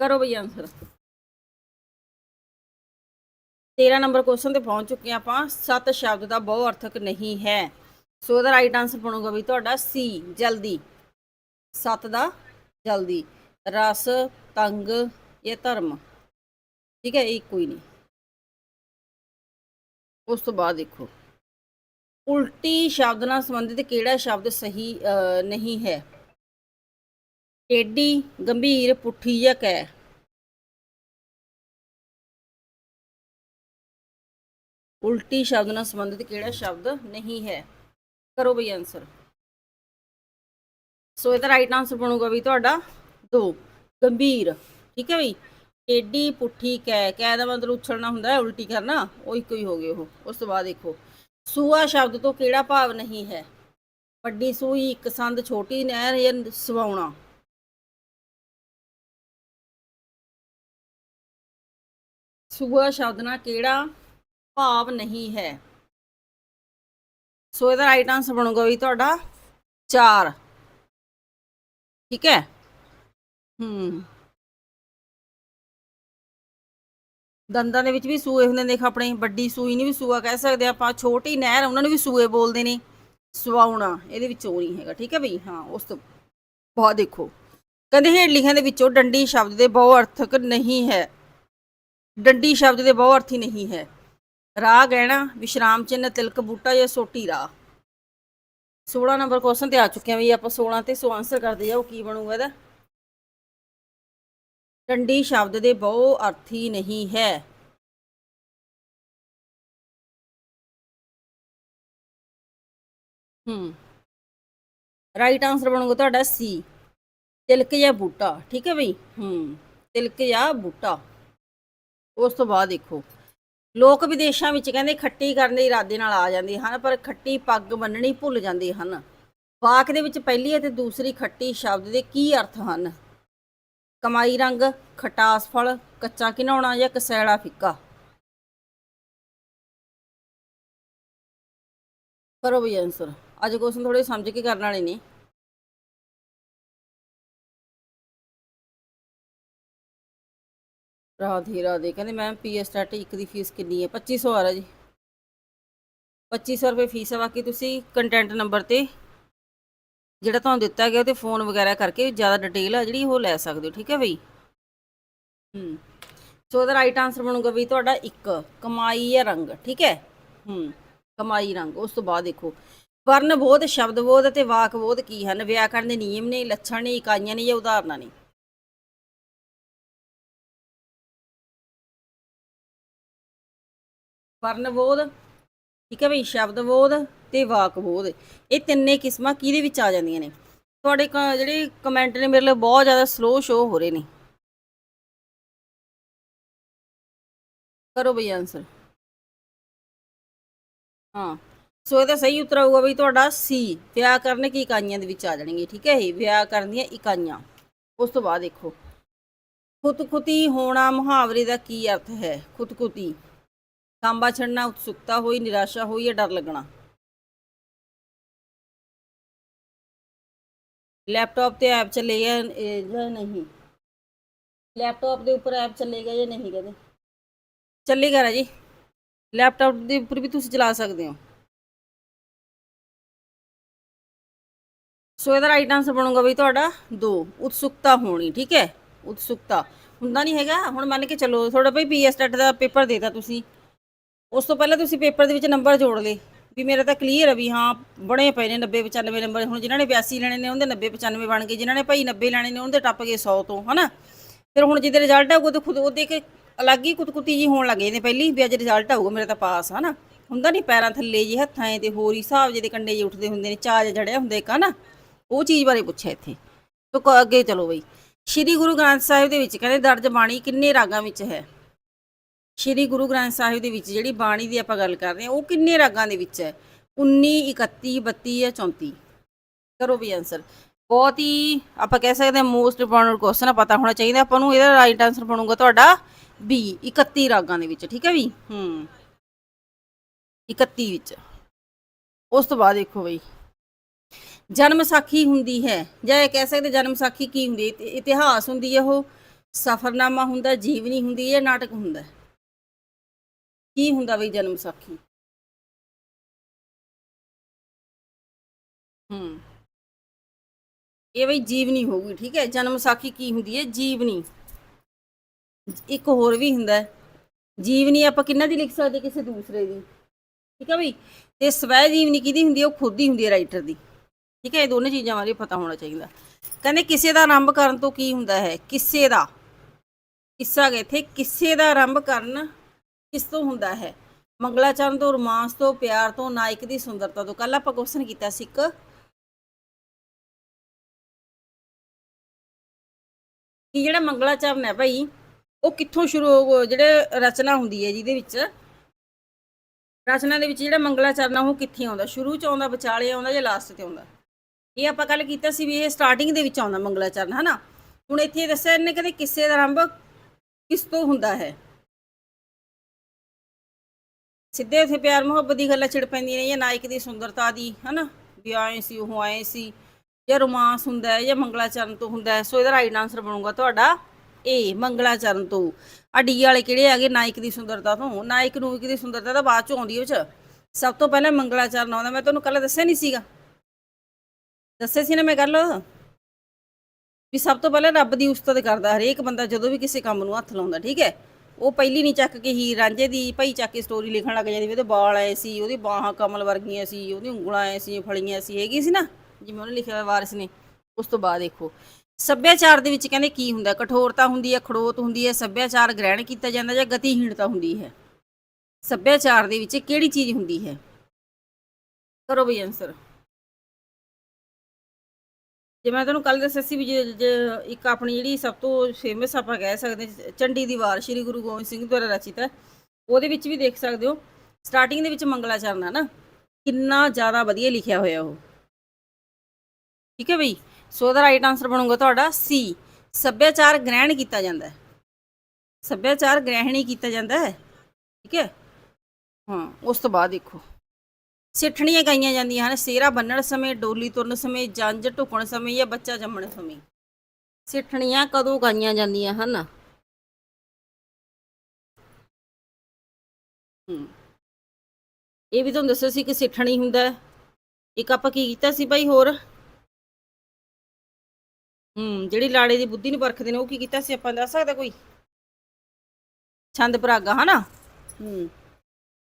ਕਰੋ ਬਈ ਆਨਸਰ 13 ਨੰਬਰ ਕੁਐਸਚਨ ਤੇ ਪਹੁੰਚ ਚੁੱਕੇ ਹਾਂ ਆਪਾਂ। ਸੱਤ ਸ਼ਬਦ ਦਾ ਬਹੁ ਅਰਥਕ ਨਹੀਂ ਹੈ। ਸੋ ਇਹਦਾ ਰਾਈਟ ਆਨਸਰ ਬਣੂਗਾ ਵੀ ਤੁਹਾਡਾ ਸੀ ਜਲਦੀ। ਸਤ ਦਾ ਜਲਦੀ। ਰਸ ਤੰਗ ਇਹ ਧਰਮ। ਠੀਕ ਹੈ ਇਹ ਕੋਈ ਨਹੀਂ। ਉਸ ਤੋਂ ਬਾਅਦ ਦੇਖੋ। ਉਲਟੀ ਸ਼ਬਦ ਨਾਲ ਸੰਬੰਧਿਤ ਕਿਹੜਾ ਸ਼ਬਦ ਸਹੀ ਅਹ, ਨਹੀਂ ਹੈ? ਟੇਢੀ ਗੰਭੀਰ ਪੁੱਠੀ ਜਾਂ ਕੈ ਉਲਟੀ ਸ਼ਬਦ ਨਾਲ ਸੰਬੰਧਿਤ ਕਿਹੜਾ ਸ਼ਬਦ ਨਹੀਂ ਹੈ? ਕਰੋ ਬਈ ਆਨਸਰ ਸੋ ਇਹਦਾ ਰਾਈਟ ਆਨਸਰ ਬਣੂਗਾ ਵੀ ਤੁਹਾਡਾ 2 ਗੰਭੀਰ, ਠੀਕ ਹੈ ਬਈ? ਟੇਡੀ ਪੁੱਠੀ ਕੈ ਕੈ ਦਾ ਮਤਲਬ ਉਛਲਣਾ ਹੁੰਦਾ ਹੈ, ਉਲਟੀ ਕਰਨਾ, ਉਹ ਇੱਕੋ ਹੀ ਹੋ ਗਏ ਉਹ, ਉਸ ਤੋਂ ਬਾਅਦ ਦੇਖੋ। ਸੂਆ ਸ਼ਬਦ ਤੋਂ ਕਿਹੜਾ ਭਾਵ ਨਹੀਂ ਹੈ? ਵੱਡੀ ਸੂਈ, ਇੱਕ ਸੰਦ, ਛੋਟੀ ਨਹਿਰ ਜਾਂ ਸਵਾਉਣਾ? ਸੂਆ ਸ਼ਬਦ ਨਾਲ ਕਿਹੜਾ ਭਾਵ ਨਹੀਂ ਹੈ? ਸੋ ਇਹਦਾ ਰਾਈਟ ਆਨਸਰ ਬਣੂਗਾ ਵੀ ਤੁਹਾਡਾ 4 ਠੀਕ ਹੈ? ਹੂੰ। ਦੰਦਾਂ ਦੇ ਵਿੱਚ ਵੀ ਸੂਏ ਹੁੰਦੇ ਨੇ, ਦੇਖ ਆਪਣੇ ਵੱਡੀ ਸੂਈ ਨੂੰ ਵੀ ਸੂਆ ਕਹਿ ਸਕਦੇ ਹਾਂ ਆਪਾਂ, ਛੋਟੀ ਨਹਿਰ, ਉਹਨਾਂ ਨੂੰ ਵੀ ਸੂਏ ਬੋਲਦੇ ਨੇ। ਸਵਾਉਣਾ, ਇਹਦੇ ਵਿੱਚ ਉਹ ਨਹੀਂ ਹੈਗਾ, ਠੀਕ ਹੈ ਬਈ? ਹਾਂ, ਉਸ ਤੋਂ ਬਹੁਤ ਦੇਖੋ। ਕਹਿੰਦੇ ਹੇਠ ਦੇ ਵਿੱਚੋਂ ਡੰਡੀ ਸ਼ਬਦ ਦੇ ਬਹੁ ਅਰਥਕ ਨਹੀਂ ਹੈ। ਡੰਡੀ ਸ਼ਬਦ ਦੇ ਬਹੁ ਅਰਥੀ ਨਹੀਂ ਹੈ। ਰਾਹ ਗਹਿਣਾ, ਵਿਸ਼ਰਾਮ ਚਿੰਨ ਤਿਲਕ ਬੂਟਾ ਜਾਂ ਸੋਟੀ ਰਾਹ। 16 ਨੰਬਰ ਕੁਐਸਚਨ ਤੇ ਆ ਚੁੱਕੇ ਹਾਂ ਵੀ ਆਪਾਂ 16 ਤੇ ਸੋ ਆਨਸਰ ਕਰਦੇ ਜਾਓ ਕੀ ਬਣੂਗਾ ਇਹਦਾ? ਡੰਡੀ ਸ਼ਬਦ ਦੇ ਬਹੁ ਅਰਥੀ ਨਹੀਂ ਹੈ। ਹੂੰ। ਰਾਈਟ ਆਨਸਰ ਬਣੂਗਾ ਤੁਹਾਡਾ ਸੀ ਤਿਲਕ ਜਾਂ ਬੂਟਾ, ਠੀਕ ਹੈ ਬਈ? ਹੂੰ। ਤਿਲਕ ਜਾਂ ਬੂਟਾ। ਉਸ ਤੋਂ ਬਾਅਦ ਦੇਖੋ। ਲੋਕ ਵਿਦੇਸ਼ਾਂ ਵਿੱਚ ਕਹਿੰਦੇ ਖੱਟੀ ਕਰਨ ਦੇ ਇਰਾਦੇ ਨਾਲ ਆ ਜਾਂਦੇ ਹਨ, ਪਰ ਖੱਟੀ ਪੱਗ ਬੰਨਣੀ ਭੁੱਲ ਜਾਂਦੇ ਹਨ। ਵਾਕ ਦੇ ਵਿੱਚ ਪਹਿਲੀ ਅਤੇ ਦੂਸਰੀ ਖੱਟੀ ਸ਼ਬਦ ਦੇ ਕੀ ਅਰਥ ਹਨ? ਕਮਾਈ ਰੰਗ, ਖਟਾਸ ਫਲ, ਕੱਚਾ ਘਿਨਾਉਣਾ ਜਾਂ ਕਸੈਲਾ ਫਿੱਕਾ? ਕਰੋ ਵੀ ਆਨਸਰ ਅੱਜ ਕੁਐਸਚਨ ਥੋੜੇ ਸਮਝ ਕੇ ਕਰਨ ਵਾਲੇ ਨੇ। ਰਾਧੇ ਰਾਧੇ। ਕਹਿੰਦੇ ਮੈਮ ਪੀਐਸ ਸਟਾਰਟ ਇੱਕ ਦੀ ਫੀਸ ਕਿੰਨੀ ਹੈ? 2500 ਆ ਰਿਹਾ ਜੀ 2500 ਰੁਪਏ ਫੀਸ ਆ, ਬਾਕੀ ਤੁਸੀਂ ਕੰਟੈਂਟ ਨੰਬਰ ਤੇ ਜਿਹੜਾ ਤੁਹਾਨੂੰ ਦਿੱਤਾ ਗਿਆ ਤੇ ਫੋਨ ਵਗੈਰਾ ਕਰਕੇ ਜ਼ਿਆਦਾ ਡਿਟੇਲ ਆ ਜਿਹੜੀ ਉਹ ਲੈ ਸਕਦੇ ਹੋ, ਠੀਕ ਹੈ ਬਈ? ਹੂੰ। ਸੋ ਇਹਦਾ ਰਾਈਟ ਆਨਸਰ ਬਣੂਗਾ ਬਈ ਤੁਹਾਡਾ ਇੱਕ, ਕਮਾਈ ਹੈ ਰੰਗ, ਠੀਕ ਹੈ? ਹੂੰ, ਕਮਾਈ, ਰੰਗ, ਉਸ ਤੋਂ ਬਾਅਦ ਦੇਖੋ। ਵਰਨ ਬੋਧ, ਸ਼ਬਦ ਬੋਧ ਅਤੇ ਵਾਕ ਬੋਧ ਕੀ ਹਨ? ਵਿਆਕਰਨ ਦੇ ਨਿਯਮ ਨੇ, ਲੱਛਣ ਨੇ, ਇਕਾਈਆਂ ਨੇ ਜਾਂ ਉਦਾਹਰਨਾਂ ਨੇ? ਵਰਨ ਬੋਧ ਠੀਕ ਹੈ ਬਈ ਸ਼ਬਦ ਬੋਧ ਤੇ ਵਾਕ ਬੋਧ ਇਹ ਤਿੰਨੇ ਕਿਸਮਾਂ ਕਿਹਦੇ ਵਿੱਚ ਆ ਜਾਂਦੀਆਂ ਨੇ? ਤੁਹਾਡੇ ਕ- ਜਿਹੜੇ ਕਮੈਂਟ ਨੇ ਮੇਰੇ ਲਈ ਬਹੁਤ ਜ਼ਿਆਦਾ ਸਲੋ ਸ਼ੋ ਹੋ ਰਹੇ ਨੇ। ਕਰੋ ਬਈ ਆਨਸਰ ਹਾਂ। ਸੋ ਇਹਦਾ ਸਹੀ ਉੱਤਰ ਆਊਗਾ ਬਈ ਤੁਹਾਡਾ ਸੀ ਵਿਆਕਰਨ ਕੀ ਇਕਾਈਆਂ ਦੇ ਵਿੱਚ ਆ ਜਾਣਗੇ ਠੀਕ ਹੈ ਇਹ? ਵਿਆਕਰਨ ਦੀਆਂ ਇਕਾਈਆਂ। ਉਸ ਤੋਂ ਬਾਅਦ ਦੇਖੋ। ਖੁਤਖੁਤੀ ਹੋਣਾ ਮੁਹਾਵਰੇ ਦਾ ਕੀ ਅਰਥ ਹੈ? ਖੁਦਕੁਤੀ ਕਾਂਬਾ ਛੱਡਣਾ, ਉਤਸੁਕਤਾ ਹੋਈ, ਨਿਰਾਸ਼ਾ ਹੋਈ ਜਾਂ ਡਰ ਲੱਗਣਾ? ਲੈਪਟਾਪ ਤੇ ਐਪ ਚੱਲੇਗਾ ਇਹ ਜਾਂ ਨਹੀਂ। ਲੈਪਟਾਪ ਦੇ ਉੱਪਰ ਐਪ ਚੱਲੇਗਾ ਜਾਂ ਨਹੀਂ ਕਹਿੰਦੇ ਚੱਲੇਗਾ ਰਾਜੀ। ਲੈਪਟਾਪ ਦੇ ਉੱਪਰ ਵੀ ਤੁਸੀਂ ਚਲਾ ਸਕਦੇ ਹੋ। ਸੋ ਇਹਦਾ ਰਾਈਟ ਆਨਸਰ ਬਣੂਗਾ ਬਈ ਤੁਹਾਡਾ 2 ਉਤਸੁਕਤਾ ਹੋਣੀ, ਠੀਕ ਹੈ? ਉਤਸੁਕਤਾ। ਹੁੰਦਾ ਨਹੀਂ ਹੈਗਾ। ਹੁਣ ਮੰਨ ਕੇ ਚੱਲੋ ਤੁਹਾਡਾ ਬਈ ਪੀਐਸ ਟੈਟ ਦਾ ਪੇਪਰ ਦੇਤਾ ਤੁਸੀਂ। ਉਸ ਤੋਂ ਪਹਿਲਾਂ ਤੁਸੀਂ ਪੇਪਰ ਦੇ ਵਿੱਚ ਨੰਬਰ ਜੋੜ ਲਏ ਵੀ ਮੇਰਾ ਤਾਂ ਕਲੀਅਰ ਹੈ ਵੀ ਹਾਂ, ਬਣੇ ਪਏ ਨੇ 90 95 ਨੰਬਰ। ਹੁਣ ਜਿਨ੍ਹਾਂ ਨੇ 82 ਲੈਣੇ ਨੇ, ਉਹਦੇ 90 95 ਬਣ ਗਏ। ਜਿਨ੍ਹਾਂ ਨੇ ਭਾਈ 90 ਲੈਣੇ ਨੇ, ਉਹਦੇ ਟੱਪ ਗਏ 100 ਤੋਂ, ਹਨਾ? ਫਿਰ ਹੁਣ ਜਿਹਦੇ ਰਿਜ਼ਲਟ ਆਊਗਾ ਤਾਂ ਖੁਦ ਉਹਦੇ ਇੱਕ ਅਲੱਗ ਹੀ ਕੁਤਕੁਤੀ ਜੀ ਹੋਣ ਲੱਗੇ ਨੇ ਪਹਿਲੀ ਵੀ ਅੱਜ ਰਿਜ਼ਲਟ ਆਊਗਾ, ਮੇਰਾ ਤਾਂ ਪਾਸ ਹਨਾ? ਹੁੰਦਾ ਨਹੀਂ ਪੈਰਾਂ ਥੱਲੇ ਜੀ ਹੱਥਾਂ 'ਤੇ ਹੋਰ ਹੀ ਹਿਸਾਬ ਜਿਹੇ ਕੰਡੇ ਜਿਹੇ ਉੱਠਦੇ ਹੁੰਦੇ ਨੇ ਚਾਜ ਜੜਿਆ ਹੁੰਦਾ ਇੱਕ, ਹਨਾ? ਉਹ ਚੀਜ਼ ਬਾਰੇ ਪੁੱਛਿਆ ਇੱਥੇ। ਤੋ ਕ- ਅੱਗੇ ਚਲੋ ਬਈ। ਸ਼੍ਰੀ ਗੁਰੂ ਗ੍ਰੰਥ ਸਾਹਿਬ ਦੇ ਵਿੱਚ ਕਹਿੰਦੇ ਦਰਜ ਬਾਣੀ ਕਿੰਨੇ ਰਾਗਾਂ ਵਿੱਚ ਹੈ? ਸ਼੍ਰੀ ਗੁਰੂ ਗ੍ਰੰਥ ਸਾਹਿਬ ਦੇ ਵਿੱਚ ਜਿਹੜੀ ਬਾਣੀ ਦੀ ਆਪਾਂ ਗੱਲ ਕਰ ਰਹੇ ਹਾਂ, ਉਹ ਕਿੰਨੇ ਰਾਗਾਂ ਦੇ ਵਿੱਚ ਹੈ? 19 31 32 ਜਾਂ 34 ਕਰੋ ਵੀ ਆਨਸਰ ਬਹੁਤ ਹੀ ਆਪਾਂ ਕਹਿ ਸਕਦੇ ਹਾਂ ਮੋਸਟ ਇੰਪੋਰਟੈਂਟ ਕੁਐਸਚਨ ਪਤਾ ਹੋਣਾ ਚਾਹੀਦਾ ਆਪਾਂ ਨੂੰ, ਇਹਦਾ ਰਾਈਟ ਆਨਸਰ ਬਣੂਗਾ ਤੁਹਾਡਾ ਬੀ 31 ਰਾਗਾਂ ਦੇ ਵਿੱਚ, ਠੀਕ ਹੈ ਵੀ? ਹੂੰ। 31 ਵਿੱਚ। ਉਸ ਤੋਂ ਬਾਅਦ ਦੇਖੋ ਬਈ। ਜਨਮ ਸਾਖੀ ਹੁੰਦੀ ਹੈ, ਜਾਂ ਇਹ ਕਹਿ ਸਕਦੇ ਜਨਮ ਸਾਖੀ ਕੀ ਹੁੰਦੀ ਇਤਿਹਾਸ ਹੁੰਦੀ ਹੈ ਉਹ, ਸਫਰਨਾਮਾ ਹੁੰਦਾ, ਜੀਵਨੀ ਹੁੰਦੀ ਹੈ ਜਾਂ ਨਾਟਕ ਹੁੰਦਾ ਹੈ? ਕੀ ਹੁੰਦਾ ਬਈ ਜਨਮ ਸਾਖੀ? ਹੂੰ। ਇਹ ਬਈ ਜੀਵਨੀ ਹੋਊਗੀ, ਠੀਕ ਹੈ? ਜਨਮ ਸਾਖੀ ਕੀ ਹੁੰਦੀ ਹੈ? ਜੀਵਨੀ। ਇੱਕ ਹੋਰ ਵੀ ਹੁੰਦਾ ਜੀਵਨੀ ਆਪਾਂ ਕਿੰਨਾ ਦੀ ਲਿਖ ਸਕਦੇ, ਕਿਸੇ ਦੂਸਰੇ ਦੀ? ਠੀਕ ਹੈ ਬਈ? ਤੇ ਸਵੈ ਜੀਵਨੀ ਕਿਹਦੀ ਹੁੰਦੀ ਹੈ? ਉਹ ਖੁਦ ਦੀ ਹੁੰਦੀ ਹੈ, ਰਾਈਟਰ ਦੀ। ਠੀਕ ਹੈ? ਇਹ ਦੋਨੇ ਚੀਜ਼ਾਂ ਬਾਰੇ ਪਤਾ ਹੋਣਾ ਚਾਹੀਦਾ। ਕਹਿੰਦੇ ਕਿਸੇ ਦਾ ਆਰੰਭ ਕਰਨ ਤੋਂ ਕੀ ਹੁੰਦਾ ਹੈ? ਕਿਸੇ ਦਾ। ਕਿੱਸਾ ਗਏ ਇੱਥੇ, ਕਿਸੇ ਦਾ ਆਰੰਭ ਕਰਨ ਕਿਸ ਤੋਂ ਹੁੰਦਾ ਹੈ। ਮੰਗਲਾਚਰਨ ਤੋਂ ਰੋਮਾਂਸ ਤੋਂ ਪਿਆਰ ਤੋਂ ਨਾਇਕ ਦੀ ਸੁੰਦਰਤਾ ਤੋਂ। ਕੱਲ ਆਪਾਂ ਕੁਐਸਚਨ ਕੀਤਾ ਸੀ ਇੱਕ। ਕਿ ਜਿਹੜਾ ਮੰਗਲਾਚਰਨ ਹੈ ਭਾਈ, ਉਹ ਕਿੱਥੋਂ ਸ਼ੁਰੂ ਹੋ ਜਿਹੜੇ ਰਚਨਾ ਹੁੰਦੀ ਹੈ ਜਿਹਦੇ ਵਿੱਚ। ਰਚਨਾ ਦੇ ਵਿੱਚ ਜਿਹੜਾ ਮੰਗਲਾਚਰਨ ਆ, ਉਹ ਕਿੱਥੇ ਆਉਂਦਾ? ਸ਼ੁਰੂ ਚ ਆਉਂਦਾ, ਵਿਚਾਲੇ ਆਉਂਦਾ ਜਾਂ ਲਾਸਟ ਤੇ ਆਉਂਦਾ? ਇਹ ਆਪਾਂ ਕੱਲ ਕੀਤਾ ਸੀ ਵੀ ਇਹ ਸਟਾਰਟਿੰਗ ਦੇ ਵਿੱਚ ਆਉਂਦਾ ਮੰਗਲਾਚਰਨ ਹਨਾ? ਹੁਣ ਇੱਥੇ ਦੱਸਿਆ ਇਹਨੇ ਕਹਿੰਦੇ ਕਿਸੇ ਦਾ ਆਰੰਭ ਕਿਸ ਤੋਂ ਹੁੰਦਾ ਹੈ? ਸਿੱਧੇ ਉੱਥੇ ਪਿਆਰ ਮੁਹੱਬਤ ਦੀ ਗੱਲਾਂ ਛਿੜ ਪੈਂਦੀਆਂ ਨੇ, ਜਾਂ ਨਾਇਕ ਦੀ ਸੁੰਦਰਤਾ ਦੀ, ਹਨਾ? ਵੀ ਆਏ ਸੀ, ਉਹ ਆਏ ਸੀ, ਜਾਂ ਰੋਮਾਂਸ ਹੁੰਦਾ ਹੈ, ਜਾਂ ਮੰਗਲਾਚਰਨ ਤੋਂ ਹੁੰਦਾ ਹੈ, ਸੋ ਇਹਦਾ ਰਾਈਟ ਆਨਸਰ ਬਣੂਗਾ ਤੁਹਾਡਾ ਏ ਮੰਗਲਾਚਰਨ ਤੋਂ। ਆ ਡੀ ਵਾਲੇ ਕਿਹੜੇ ਹੈਗੇ? ਨਾਇਕ ਦੀ ਸੁੰਦਰਤਾ ਤੋਂ। ਨਾਇਕ ਨੂੰ ਦੀ ਸੁੰਦਰਤਾ ਤਾਂ ਬਾਅਦ ਚ ਆਉਂਦੀ ਉਹ ਚ। ਸਭ ਤੋਂ ਪਹਿਲਾਂ ਮੰਗਲਾਚਰਨ ਆਉਂਦਾ। ਮੈਂ ਤੁਹਾਨੂੰ ਕੱਲ ਦੱਸਿਆ ਨਹੀਂ ਸੀਗਾ। ਦੱਸਿਆ ਸੀ ਨਾ ਮੈਂ ਕੱਲ ਵੀ ਸਭ ਤੋਂ ਪਹਿਲਾਂ ਰੱਬ ਦੀ ਉਸਤਤ ਕਰਦਾ, ਹਰੇਕ ਬੰਦਾ ਜਦੋਂ ਵੀ ਕਿਸੇ ਕੰਮ ਨੂੰ ਹੱਥ ਲਾਉਂਦਾ, ਠੀਕ ਹੈ? ਉਹ ਪਹਿਲੀ ਨਹੀਂ ਚੱਕ ਕੇ ਹੀ ਰਾਂਝੇ ਦੀ ਭਾਈ ਚੱਕ ਕੇ ਸਟੋਰੀ ਲਿਖਣ ਲੱਗ ਜਾਂਦੀ ਵੀ ਉਹਦੇ ਬਾਲ ਆਏ ਸੀ, ਉਹਦੀ ਬਾਹਾਂ ਕਮਲ ਵਰਗੀਆਂ ਸੀ, ਉਹਦੀ ਉਂਗਲਾਂ ਆਏ ਸੀ, ਫਲੀਆਂ ਸੀ, ਹੈਗੀ ਸੀ ਨਾ? ਜਿਵੇਂ ਉਹਨੇ ਲਿਖਿਆ ਹੋਇਆ ਵਾਰਿਸ ਨੇ। ਉਸ ਤੋਂ ਬਾਅਦ ਦੇਖੋ, ਸੱਭਿਆਚਾਰ ਦੇ ਵਿੱਚ ਕਹਿੰਦੇ ਕੀ ਹੁੰਦਾ? ਕਠੋਰਤਾ ਹੁੰਦੀ ਹੈ, ਖੜੋਤ ਹੁੰਦੀ ਹੈ, ਸੱਭਿਆਚਾਰ ਗ੍ਰਹਿਣ ਕੀਤਾ ਜਾਂਦਾ ਜਾਂ ਗਤੀਹੀਣਤਾ ਹੁੰਦੀ ਹੈ? ਸੱਭਿਆਚਾਰ ਦੇ ਵਿੱਚ ਕਿਹੜੀ ਚੀਜ਼ ਹੁੰਦੀ ਹੈ? ਕਰੋ ਬਈ ਆਨਸਰ ਜੇ ਮੈਂ ਤੁਹਾਨੂੰ ਕੱਲ ਦੱਸਿਆ ਸੀ ਵੀ ਜੇ- ਇੱਕ ਆਪਣੀ ਜਿਹੜੀ ਸਭ ਤੋਂ ਫੇਮਸ ਆਪਾਂ ਕਹਿ ਸਕਦੇ ਚੰਡੀ ਦੀ ਵਾਰ ਸ਼੍ਰੀ ਗੁਰੂ ਗੋਬਿੰਦ ਸਿੰਘ ਦੁਆਰਾ ਰਚਿਤ ਹੈ, ਉਹਦੇ ਵਿੱਚ ਵੀ ਦੇਖ ਸਕਦੇ ਹੋ ਸਟਾਰਟਿੰਗ ਦੇ ਵਿੱਚ ਮੰਗਲਾਚਰਨ ਹੈ ਨਾ, ਕਿੰਨਾ ਜ਼ਿਆਦਾ ਵਧੀਆ ਲਿਖਿਆ ਹੋਇਆ ਉਹ। ਠੀਕ ਹੈ ਬਈ? ਸੋ ਦਾ ਰਾਈਟ ਆਨਸਰ ਬਣੂਗਾ ਤੁਹਾਡਾ ਸੀ ਸੱਭਿਆਚਾਰ ਗ੍ਰਹਿਣ ਕੀਤਾ ਜਾਂਦਾ ਹੈ। ਸੱਭਿਆਚਾਰ ਗ੍ਰਹਿਣ ਹੀ ਕੀਤਾ ਜਾਂਦਾ ਹੈ। ਠੀਕ ਹੈ? ਹਾਂ, ਉਸ ਤੋਂ ਬਾਅਦ ਦੇਖੋ। ਸਿੱਠਣੀਆਂ ਗਾਈਆਂ ਜਾਂਦੀਆਂ ਹਨ। ਸੇਰਾ ਬੰਨਣ ਸਮੇਂ, ਡੋਲੀ ਤੁਰਨ ਸਮੇਂ ਜੰਜ ਢੁਕਣ ਸਮੇਂ ਜਾਂ ਬੱਚਾ ਜੰਮਣ ਸਮੇਂ। ਸਿੱਠਣੀਆਂ ਕਦੋਂ ਗਾਈਆਂ ਜਾਂਦੀਆਂ ਹਨ? ਇਹ ਵੀ ਤੁਹਾਨੂੰ ਦੱਸਿਆ ਸੀ ਕਿ ਸਿੱਠਣੀ ਹੁੰਦਾ ਇੱਕ ਆਪਾਂ ਕੀ ਕੀਤਾ ਸੀ ਭਾਈ ਹੋਰ? ਹੂੰ, ਜਿਹੜੀ ਲਾੜੇ ਦੀ ਬੁੱਧੀ ਨੂੰ ਪਰਖਦੇ ਨੇ ਉਹ ਕੀ ਕੀਤਾ ਸੀ ਆਪਾਂ? ਦੱਸ ਸਕਦਾ ਕੋਈ? ਛੰਦ ਪਰਾਗਾ ਹਨਾ? ਹੂੰ।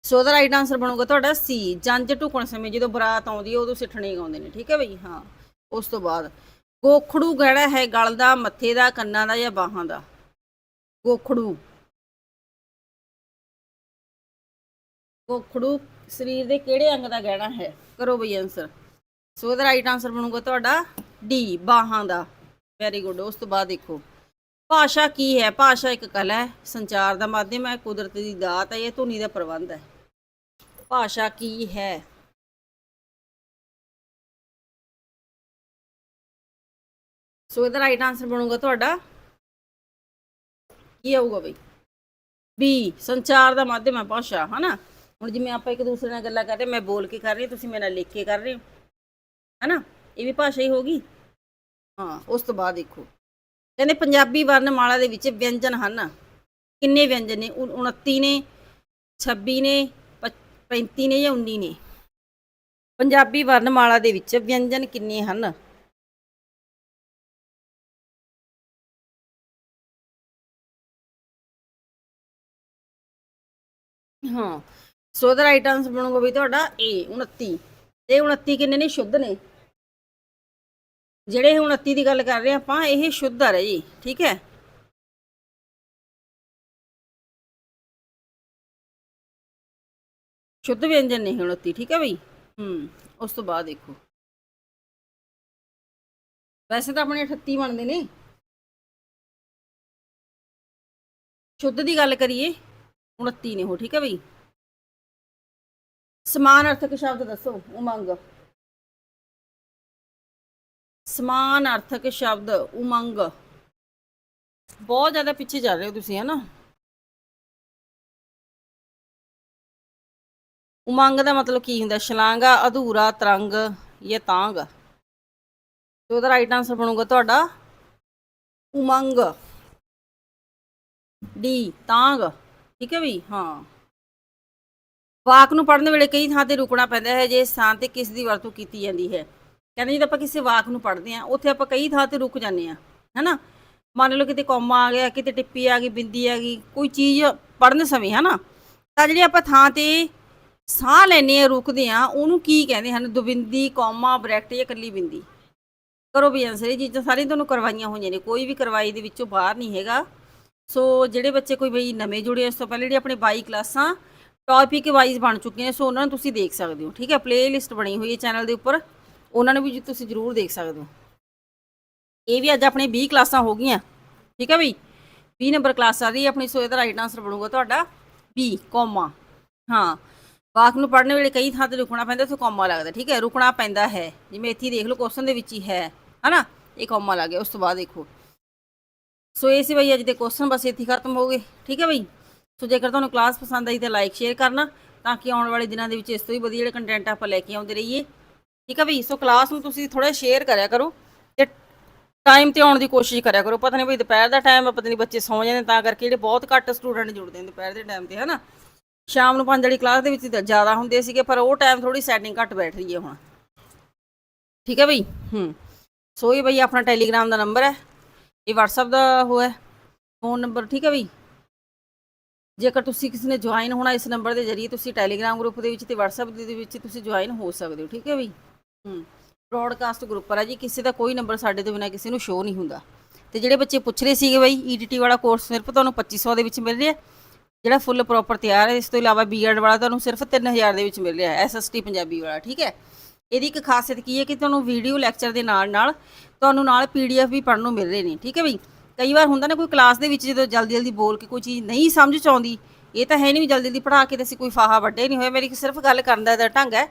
ਸੋ ਉਹਦਾ ਰਾਈਟ ਆਨਸਰ ਬਣੂਗਾ ਤੁਹਾਡਾ ਸੀ ਜੰਜ ਢੁਕਣ ਸਮੇਂ ਜਦੋਂ ਬਰਾਤ ਆਉਂਦੀ ਹੈ, ਉਦੋਂ ਸਿੱਠਣੇ ਗਾਉਂਦੇ ਨੇ, ਠੀਕ ਹੈ ਬਈ? ਹਾਂ, ਉਸ ਤੋਂ ਬਾਅਦ ਗੋਖੜੂ ਗਹਿਣਾ ਹੈ ਗਲ ਦਾ, ਮੱਥੇ ਦਾ, ਕੰਨਾਂ ਦਾ ਜਾਂ ਬਾਹਾਂ ਦਾ? ਗੋਖੜੂ। ਗੋਖੜੂ ਸਰੀਰ ਦੇ ਕਿਹੜੇ ਅੰਗ ਦਾ ਗਹਿਣਾ ਹੈ? ਕਰੋ ਬਈ ਆਨਸਰ ਸੋ ਦਾ ਰਾਈਟ ਆਨਸਰ ਬਣੂਗਾ ਤੁਹਾਡਾ ਡੀ ਬਾਹਾਂ ਦਾ। ਵੈਰੀ ਗੁੱਡ ਉਸ ਤੋਂ ਬਾਅਦ ਦੇਖੋ। ਭਾਸ਼ਾ ਕੀ ਹੈ? ਭਾਸ਼ਾ ਇੱਕ ਕਲਾ ਹੈ, ਸੰਚਾਰ ਦਾ ਮਾਧਿਅਮ ਹੈ, ਕੁਦਰਤ ਦੀ ਦਾਤ ਹੈ, ਇਹ ਧੁਨੀ ਦਾ ਪ੍ਰਬੰਧ ਹੈ। ਭਾਸ਼ਾ ਕੀ ਹੈ? ਸੋ ਇਹਦਾ ਰਾਈਟ ਆਨਸਰ ਬਣੂਗਾ ਤੁਹਾਡਾ। ਕੀ ਆਊਗਾ ਬਈ? ਬੀ ਸੰਚਾਰ ਦਾ ਮਾਧਿਅਮ ਹੈ ਭਾਸ਼ਾ ਹਨਾ? ਹੁਣ ਜਿਵੇਂ ਆਪਾਂ ਇੱਕ ਦੂਸਰੇ ਨਾਲ ਗੱਲਾਂ ਕਰ ਰਹੇ ਮੈਂ ਬੋਲ ਕੇ ਕਰ ਰਹੀ ਹਾਂ, ਤੁਸੀਂ ਮੇਰੇ ਨਾਲ ਲਿਖ ਕੇ ਕਰ ਰਹੇ ਹੋ ਹਨਾ? ਇਹ ਵੀ ਭਾਸ਼ਾ ਹੀ ਹੋਗੀ ਹਾਂ ਉਸ ਤੋਂ ਬਾਅਦ ਦੇਖੋ। ਕਹਿੰਦੇ ਪੰਜਾਬੀ ਵਰਣਮਾਲਾ ਦੇ ਵਿੱਚ ਵਿਅੰਜਨ ਹਨ। ਕਿੰਨੇ ਵਿਅੰਜਨ ਨੇ? ਉਨ- 29 ਨੇ 26 ਨੇ 35 ਨੇ ਜਾਂ 19 ਨੇ? ਪੰਜਾਬੀ ਵਰਣਮਾਲਾ ਦੇ ਵਿੱਚ ਵਿਅੰਜਨ ਕਿੰਨੇ ਹਨ? ਹਾਂ ਸੋ ਦਾ ਰਾਈਟ ਆਨਸਰ ਬਣੂਗਾ ਵੀ ਤੁਹਾਡਾ A 29 ਇਹ 29 ਕਿੰਨੇ ਨੇ? ਸ਼ੁੱਧ ਨੇ। ਜਿਹੜੇ ਇਹ 29 ਦੀ ਗੱਲ ਕਰ ਰਹੇ ਆਪਾਂ, ਇਹ ਸ਼ੁੱਧ ਆ ਰਹੇ ਜੀ ਠੀਕ ਹੈ? ਸ਼ੁੱਧ ਵਿਅੰਜਨ ਨੇ ਇਹ 29 ਠੀਕ ਹੈ ਬਈ? ਹੂੰ, ਉਸ ਤੋਂ ਬਾਅਦ ਦੇਖੋ। ਵੈਸੇ ਤਾਂ ਆਪਣੇ 38 ਬਣਦੇ ਨੇ। ਸ਼ੁੱਧ ਦੀ ਗੱਲ ਕਰੀਏ 29 ਨੇ ਉਹ, ਠੀਕ ਹੈ ਬਈ? ਸਮਾਨ ਅਰਥਕ ਸ਼ਬਦ ਦੱਸੋ, ਉਮੰਗ। ਸਮਾਨ ਅਰਥਕ ਸ਼ਬਦ, ਉਮੰਗ। ਬਹੁਤ ਜ਼ਿਆਦਾ ਪਿੱਛੇ ਜਾ ਰਹੇ ਹੋ ਤੁਸੀਂ, ਹੈ ਨਾ? ਉਮੰਗ ਦਾ ਮਤਲਬ ਕੀ ਹੁੰਦਾ? ਸ਼ਲਾਂਗਾ ਅਧੂਰਾ, ਤਰੰਗ ਜਾਂ ਤਾਂਗ ਤੇ ਉਹਦਾ ਰਾਈਟ ਆਨਸਰ ਬਣੂਗਾ ਤੁਹਾਡਾ ਉਮੰਗ। ਡੀ ਤਾਂਗ ਠੀਕ ਹੈ ਵੀ? ਹਾਂ। ਵਾਕ ਨੂੰ ਪੜ੍ਹਨ ਵੇਲੇ ਕਈ ਥਾਂ ਤੇ ਰੁਕਣਾ ਪੈਂਦਾ ਹੈ, ਜੇ ਥਾਂ ਤੇ ਕਿਸ ਦੀ ਵਰਤੋਂ ਕੀਤੀ ਜਾਂਦੀ ਹੈ। ਕਹਿੰਦੇ ਜਦੋਂ ਆਪਾਂ ਕਿਸੇ ਵਾਕ ਨੂੰ ਪੜ੍ਹਦੇ ਆ ਉੱਥੇ ਆਪਾਂ ਕਈ ਥਾਂ ਤੇ ਰੁਕ ਜਾਂਦੇ ਆ ਹੈਨਾ? ਮੰਨ ਲਓ ਕਿਤੇ ਕੌਮਾ ਆ ਗਿਆ, ਕਿਤੇ ਟਿੱਪੀ ਆ ਗਈ, ਬਿੰਦੀ ਆ ਗਈ, ਕੋਈ ਚੀਜ਼ ਪੜ੍ਹਨ ਸਮੇਂ, ਹਨਾ? ਤਾਂ ਜਿਹੜੀ ਆਪਾਂ ਥਾਂ ਤੇ ਸਾਹ ਲੈਨੇ ਆ ਰੁਕਦੇ ਆ ਉਹਨੂੰ ਕੀ ਕਹਿੰਦੇ ਹਨ? ਦੁਬਿੰਦੀ ਕੌਮਾ, ਬ੍ਰੈਕਟ ਜਾਂ ਇਕੱਲੀ ਬਿੰਦੀ। ਕਰੋ ਵੀ ਆਨਸਰ ਇਹ ਚੀਜ਼ਾਂ ਸਾਰੀਆਂ ਤੁਹਾਨੂੰ ਕਰਵਾਈਆਂ ਹੋਈਆਂ ਨੇ, ਕੋਈ ਵੀ ਕਰਵਾਈ ਦੇ ਵਿੱਚੋਂ ਬਾਹਰ ਨਹੀਂ ਹੈਗਾ। ਸੋ ਜਿਹੜੇ ਬੱਚੇ ਕੋਈ ਬਈ ਨਵੇਂ ਜੁੜੇ ਇਸ ਤੋਂ ਪਹਿਲੇ ਜਿਹੜੇ ਆਪਣੇ 22 ਕਲਾਸਾਂ ਟੌਪਿਕ ਵਾਈਜ਼ ਬਣ ਚੁੱਕੀਆਂ ਸੋ ਉਹਨਾਂ ਨੂੰ ਤੁਸੀਂ ਦੇਖ ਸਕਦੇ ਹੋ, ਠੀਕ ਹੈ? ਪਲੇਲਿਸਟ ਬਣੀ ਹੋਈ ਹੈ ਚੈਨਲ ਦੇ ਉੱਪਰ, ਉਹਨਾਂ ਨੂੰ ਵੀ ਤੁਸੀਂ ਜ਼ਰੂਰ ਦੇਖ ਸਕਦੇ ਹੋ। ਇਹ ਵੀ ਅੱਜ ਆਪਣੇ 20 ਕਲਾਸਾਂ ਹੋ ਗਈਆਂ, ਠੀਕ ਹੈ ਬਈ? 20 ਨੰਬਰ ਕਲਾਸ ਆ ਰਹੀ ਹੈ ਆਪਣੀ, ਸੋ ਇਹਦਾ ਰਾਈਟ ਆਨਸਰ ਬਣੂਗਾ ਤੁਹਾਡਾ ਬੀ ਕੋਮਾ ਹਾਂ ਵਾਕ ਨੂੰ ਪੜ੍ਹਨ ਵੇਲੇ ਕਈ ਥਾਂ ਤੇ ਰੁਕਣਾ ਪੈਂਦਾ, ਉੱਥੇ ਕੋਮਾ ਲੱਗਦਾ, ਠੀਕ ਹੈ, ਰੁਕਣਾ ਪੈਂਦਾ ਹੈ। ਜਿਵੇਂ ਇੱਥੇ ਹੀ ਦੇਖ ਲਓ ਕੁਐਸਚਨ ਦੇ ਵਿੱਚ ਹੀ ਹੈ, ਹਨਾ? ਇਹ ਕੋਮਾ ਲੱਗ ਗਿਆ, ਉਸ ਤੋਂ ਬਾਅਦ ਦੇਖੋ। ਸੋ ਇਹ ਸੀ ਬਈ ਅੱਜ ਦੇ ਕੁਐਸਚਨ ਬਸ ਇੱਥੇ ਹੀ ਖਤਮ ਹੋ ਗਏ, ਠੀਕ ਹੈ ਬਈ? ਸੋ ਜੇਕਰ ਤੁਹਾਨੂੰ ਕਲਾਸ ਪਸੰਦ ਆਈ ਤਾਂ ਲਾਈਕ ਸ਼ੇਅਰ ਕਰਨਾ, ਤਾਂ ਕਿ ਆਉਣ ਵਾਲੇ ਦਿਨਾਂ ਦੇ ਵਿੱਚ ਇਸ ਤੋਂ ਵੀ ਵਧੀਆ ਜਿਹੜੇ ਕੰਟੈਂਟ ਆਪਾਂ ਲੈ ਕੇ ਆਉਂਦੇ ਰਹੀਏ, ਠੀਕ ਹੈ ਬਈ? ਸੋ ਕਲਾਸ ਨੂੰ ਤੁਸੀਂ ਥੋੜਾ ਸ਼ੇਅਰ ਕਰਿਆ ਕਰੋ, ਤੇ ਟਾਈਮ ਤੇ ਆਉਣ ਦੀ ਕੋਸ਼ਿਸ਼ ਕਰਿਆ ਕਰੋ। ਪਤਾ ਨਹੀਂ ਬਈ ਦੁਪਹਿਰ ਦਾ ਟਾਈਮ ਆ, ਪਤਾ ਨਹੀਂ ਬੱਚੇ ਸੌਂ ਜਾਂਦੇ ਤਾਂ ਕਰਕੇ ਜਿਹੜੇ ਬਹੁਤ ਘੱਟ ਸਟੂਡੈਂਟ ਜੁੜਦੇ ਨੇ ਦੁਪਹਿਰ ਦੇ ਟਾਈਮ ਤੇ, ਹਨਾ? ਸ਼ਾਮ ਨੂੰ ਪੰਜ ਵਾਲੀ ਕਲਾਸ ਦੇ ਵਿੱਚ ਜ਼ਿਆਦਾ ਹੁੰਦੇ ਸੀਗੇ, ਪਰ ਉਹ ਟਾਈਮ ਥੋੜੀ ਸੈਟਿੰਗ ਘੱਟ ਬੈਠ ਰਹੀ ਹੈ ਹੁਣ। ਠੀਕ ਹੈ ਬਈ? ਹੂੰ। ਸੋ ਇਹ ਬਈ ਆਪਣਾ ਟੈਲੀਗ੍ਰਾਮ ਦਾ ਨੰਬਰ ਹੈ। ਇਹ WhatsApp ਦਾ ਉਹ ਹੈ। ਫੋਨ ਨੰਬਰ ਠੀਕ ਹੈ ਬਈ? ਜੇਕਰ ਤੁਸੀਂ ਕਿਸੇ ਨੇ ਜੁਆਇਨ ਹੋਣਾ ਇਸ ਨੰਬਰ ਦੇ ਜ਼ਰੀਏ, ਤੁਸੀਂ ਟੈਲੀਗ੍ਰਾਮ ਗਰੁੱਪ ਦੇ ਵਿੱਚ ਤੇ WhatsApp ਦੇ ਵਿੱਚ ਤੁਸੀਂ ਜੁਆਇਨ ਹੋ ਸਕਦੇ ਹੋ, ਠੀਕ ਹੈ ਬਈ? ਹੂੰ। ਬ੍ਰੌਡਕਾਸਟ ਗਰੁੱਪ ਹੈ ਜੀ, ਕਿਸੇ ਦਾ ਕੋਈ ਨੰਬਰ ਸਾਡੇ ਤੋਂ ਬਿਨਾਂ ਕਿਸੇ ਨੂੰ ਸ਼ੋ ਨਹੀਂ ਹੁੰਦਾ। ਤੇ ਜਿਹੜੇ ਬੱਚੇ ਪੁੱਛ ਰਹੇ ਸੀਗੇ ਬਈ EDT ਵਾਲਾ ਕੋਰਸ ਸਿਰਫ ਤੁਹਾਨੂੰ 2500 ਦੇ ਵਿੱਚ ਮਿਲ ਰਿਹਾ ਜਿਹੜਾ ਫੁੱਲ ਪ੍ਰੋਪਰ ਤਿਆਰ ਹੈ, ਇਸ ਤੋਂ ਇਲਾਵਾ ਬੀਐਡ ਵਾਲਾ ਤੁਹਾਨੂੰ ਸਿਰਫ 3000 ਦੇ ਵਿੱਚ ਮਿਲ ਰਿਹਾ ਹੈ ਐਸਐਸਟੀ ਪੰਜਾਬੀ ਵਾਲਾ, ਠੀਕ ਹੈ? ਇਹਦੀ ਇੱਕ ਖਾਸੀਅਤ ਕੀ ਹੈ ਕਿ ਤੁਹਾਨੂੰ ਵੀਡੀਓ ਲੈਕਚਰ ਦੇ ਨਾਲ ਨਾਲ ਤੁਹਾਨੂੰ ਨਾਲ ਪੀਡੀਐਫ ਵੀ ਪੜ੍ਹਨ ਨੂੰ ਮਿਲ ਰਹੇ ਨੇ, ਠੀਕ ਹੈ ਬਈ? ਕਈ ਵਾਰ ਹੁੰਦਾ ਨਾ ਕੋਈ ਕਲਾਸ ਦੇ ਵਿੱਚ ਜਦੋਂ ਜਲਦੀ ਜਲਦੀ ਬੋਲ ਕੇ ਕੋਈ ਚੀਜ਼ ਨਹੀਂ ਸਮਝ ਚ ਆਉਂਦੀ, ਇਹ ਤਾਂ ਹੈ ਨਹੀਂ ਵੀ ਜਲਦੀ ਜਲਦੀ ਪੜ੍ਹਾ ਕੇ ਤੇ ਅਸੀਂ ਕੋਈ ਫਾਹਾ ਵੱਡੇ ਨਹੀਂ ਹੋਏ, ਮੇਰੀ ਸਿਰਫ ਗੱਲ ਕਰਨ ਦਾ ਇਹਦਾ ਢੰਗ ਹੈ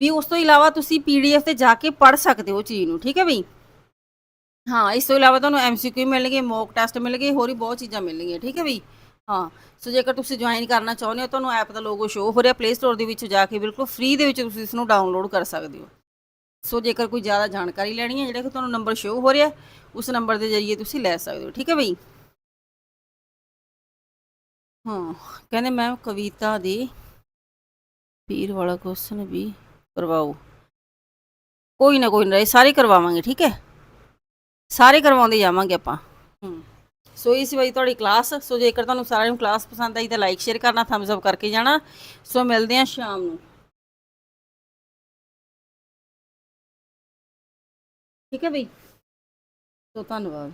ਵੀ ਉਸ ਤੋਂ ਇਲਾਵਾ ਤੁਸੀਂ ਪੀਡੀਐਫ ਤੇ ਜਾ ਕੇ ਪੜ੍ਹ ਸਕਦੇ ਹੋ ਚੀਜ਼ ਨੂੰ, ਠੀਕ ਹੈ ਬਈ? ਹਾਂ, ਇਸ ਤੋਂ ਇਲਾਵਾ ਤੁਹਾਨੂੰ ਐਮਸੀਕਿਊ ਮਿਲਣਗੇ ਮੌਕ ਟੈਸਟ ਮਿਲਣਗੇ, ਹੋਰ ਵੀ ਬਹੁਤ ਚੀਜ਼ਾਂ ਮਿਲਣਗੀਆਂ, ਠੀਕ ਹੈ ਬਈ? ਹਾਂ, ਸੋ ਜੇਕਰ ਤੁਸੀਂ ਜੁਆਇਨ ਕਰਨਾ ਚਾਹੁੰਦੇ ਹੋ, ਤੁਹਾਨੂੰ ਐਪ ਦਾ ਲੋਗੋ ਸ਼ੋ ਹੋ ਰਿਹਾ ਪਲੇ ਸਟੋਰ ਦੇ ਵਿੱਚ ਜਾ ਕੇ ਬਿਲਕੁਲ ਫ੍ਰੀ ਦੇ ਵਿੱਚ ਤੁਸੀਂ ਇਸ ਨੂੰ ਡਾਊਨਲੋਡ ਕਰ ਸਕਦੇ ਹੋ। ਸੋ ਜੇਕਰ ਕੋਈ ਜ਼ਿਆਦਾ ਜਾਣਕਾਰੀ ਲੈਣੀ ਹੈ, ਜਿਹੜਾ ਕਿ ਤੁਹਾਨੂੰ ਨੰਬਰ ਸ਼ੋ ਹੋ ਰਿਹਾ, ਉਸ ਨੰਬਰ ਦੇ ਜ਼ਰੀਏ ਤੁਸੀਂ ਲੈ ਸਕਦੇ ਹੋ, ਠੀਕ ਹੈ ਬਈ? ਹਾਂ, ਕਹਿੰਦੇ ਮੈਂ ਕਵਿਤਾ ਦੇ ਪੀਰ ਵਾਲਾ ਕੁਐਸਚਨ ਵੀ ਕਰਵਾਓ। ਕੋਈ ਨਾ ਕੋਈ ਨਾ, ਇਹ ਸਾਰੇ ਕਰਵਾਵਾਂਗੇ, ਠੀਕ ਹੈ? ਸਾਰੇ ਕਰਵਾਉਂਦੇ ਜਾਵਾਂਗੇ ਆਪਾਂ। ਹੂੰ। ਸੋ ਇਹ ਸੀ ਬਈ ਤੁਹਾਡੀ ਕਲਾਸ ਸੋ ਜੇਕਰ ਤੁਹਾਨੂੰ ਸਾਰਿਆਂ ਨੂੰ ਕਲਾਸ ਪਸੰਦ ਆਈ ਤਾਂ ਲਾਈਕ ਸ਼ੇਅਰ ਕਰਨਾ ਥੰਬਸ ਅਪ ਕਰਕੇ ਜਾਣਾ। ਸੋ ਮਿਲਦੇ ਹਾਂ ਸ਼ਾਮ ਨੂੰ। ਠੀਕ ਹੈ ਬਈ? ਸੋ ਧੰਨਵਾਦ।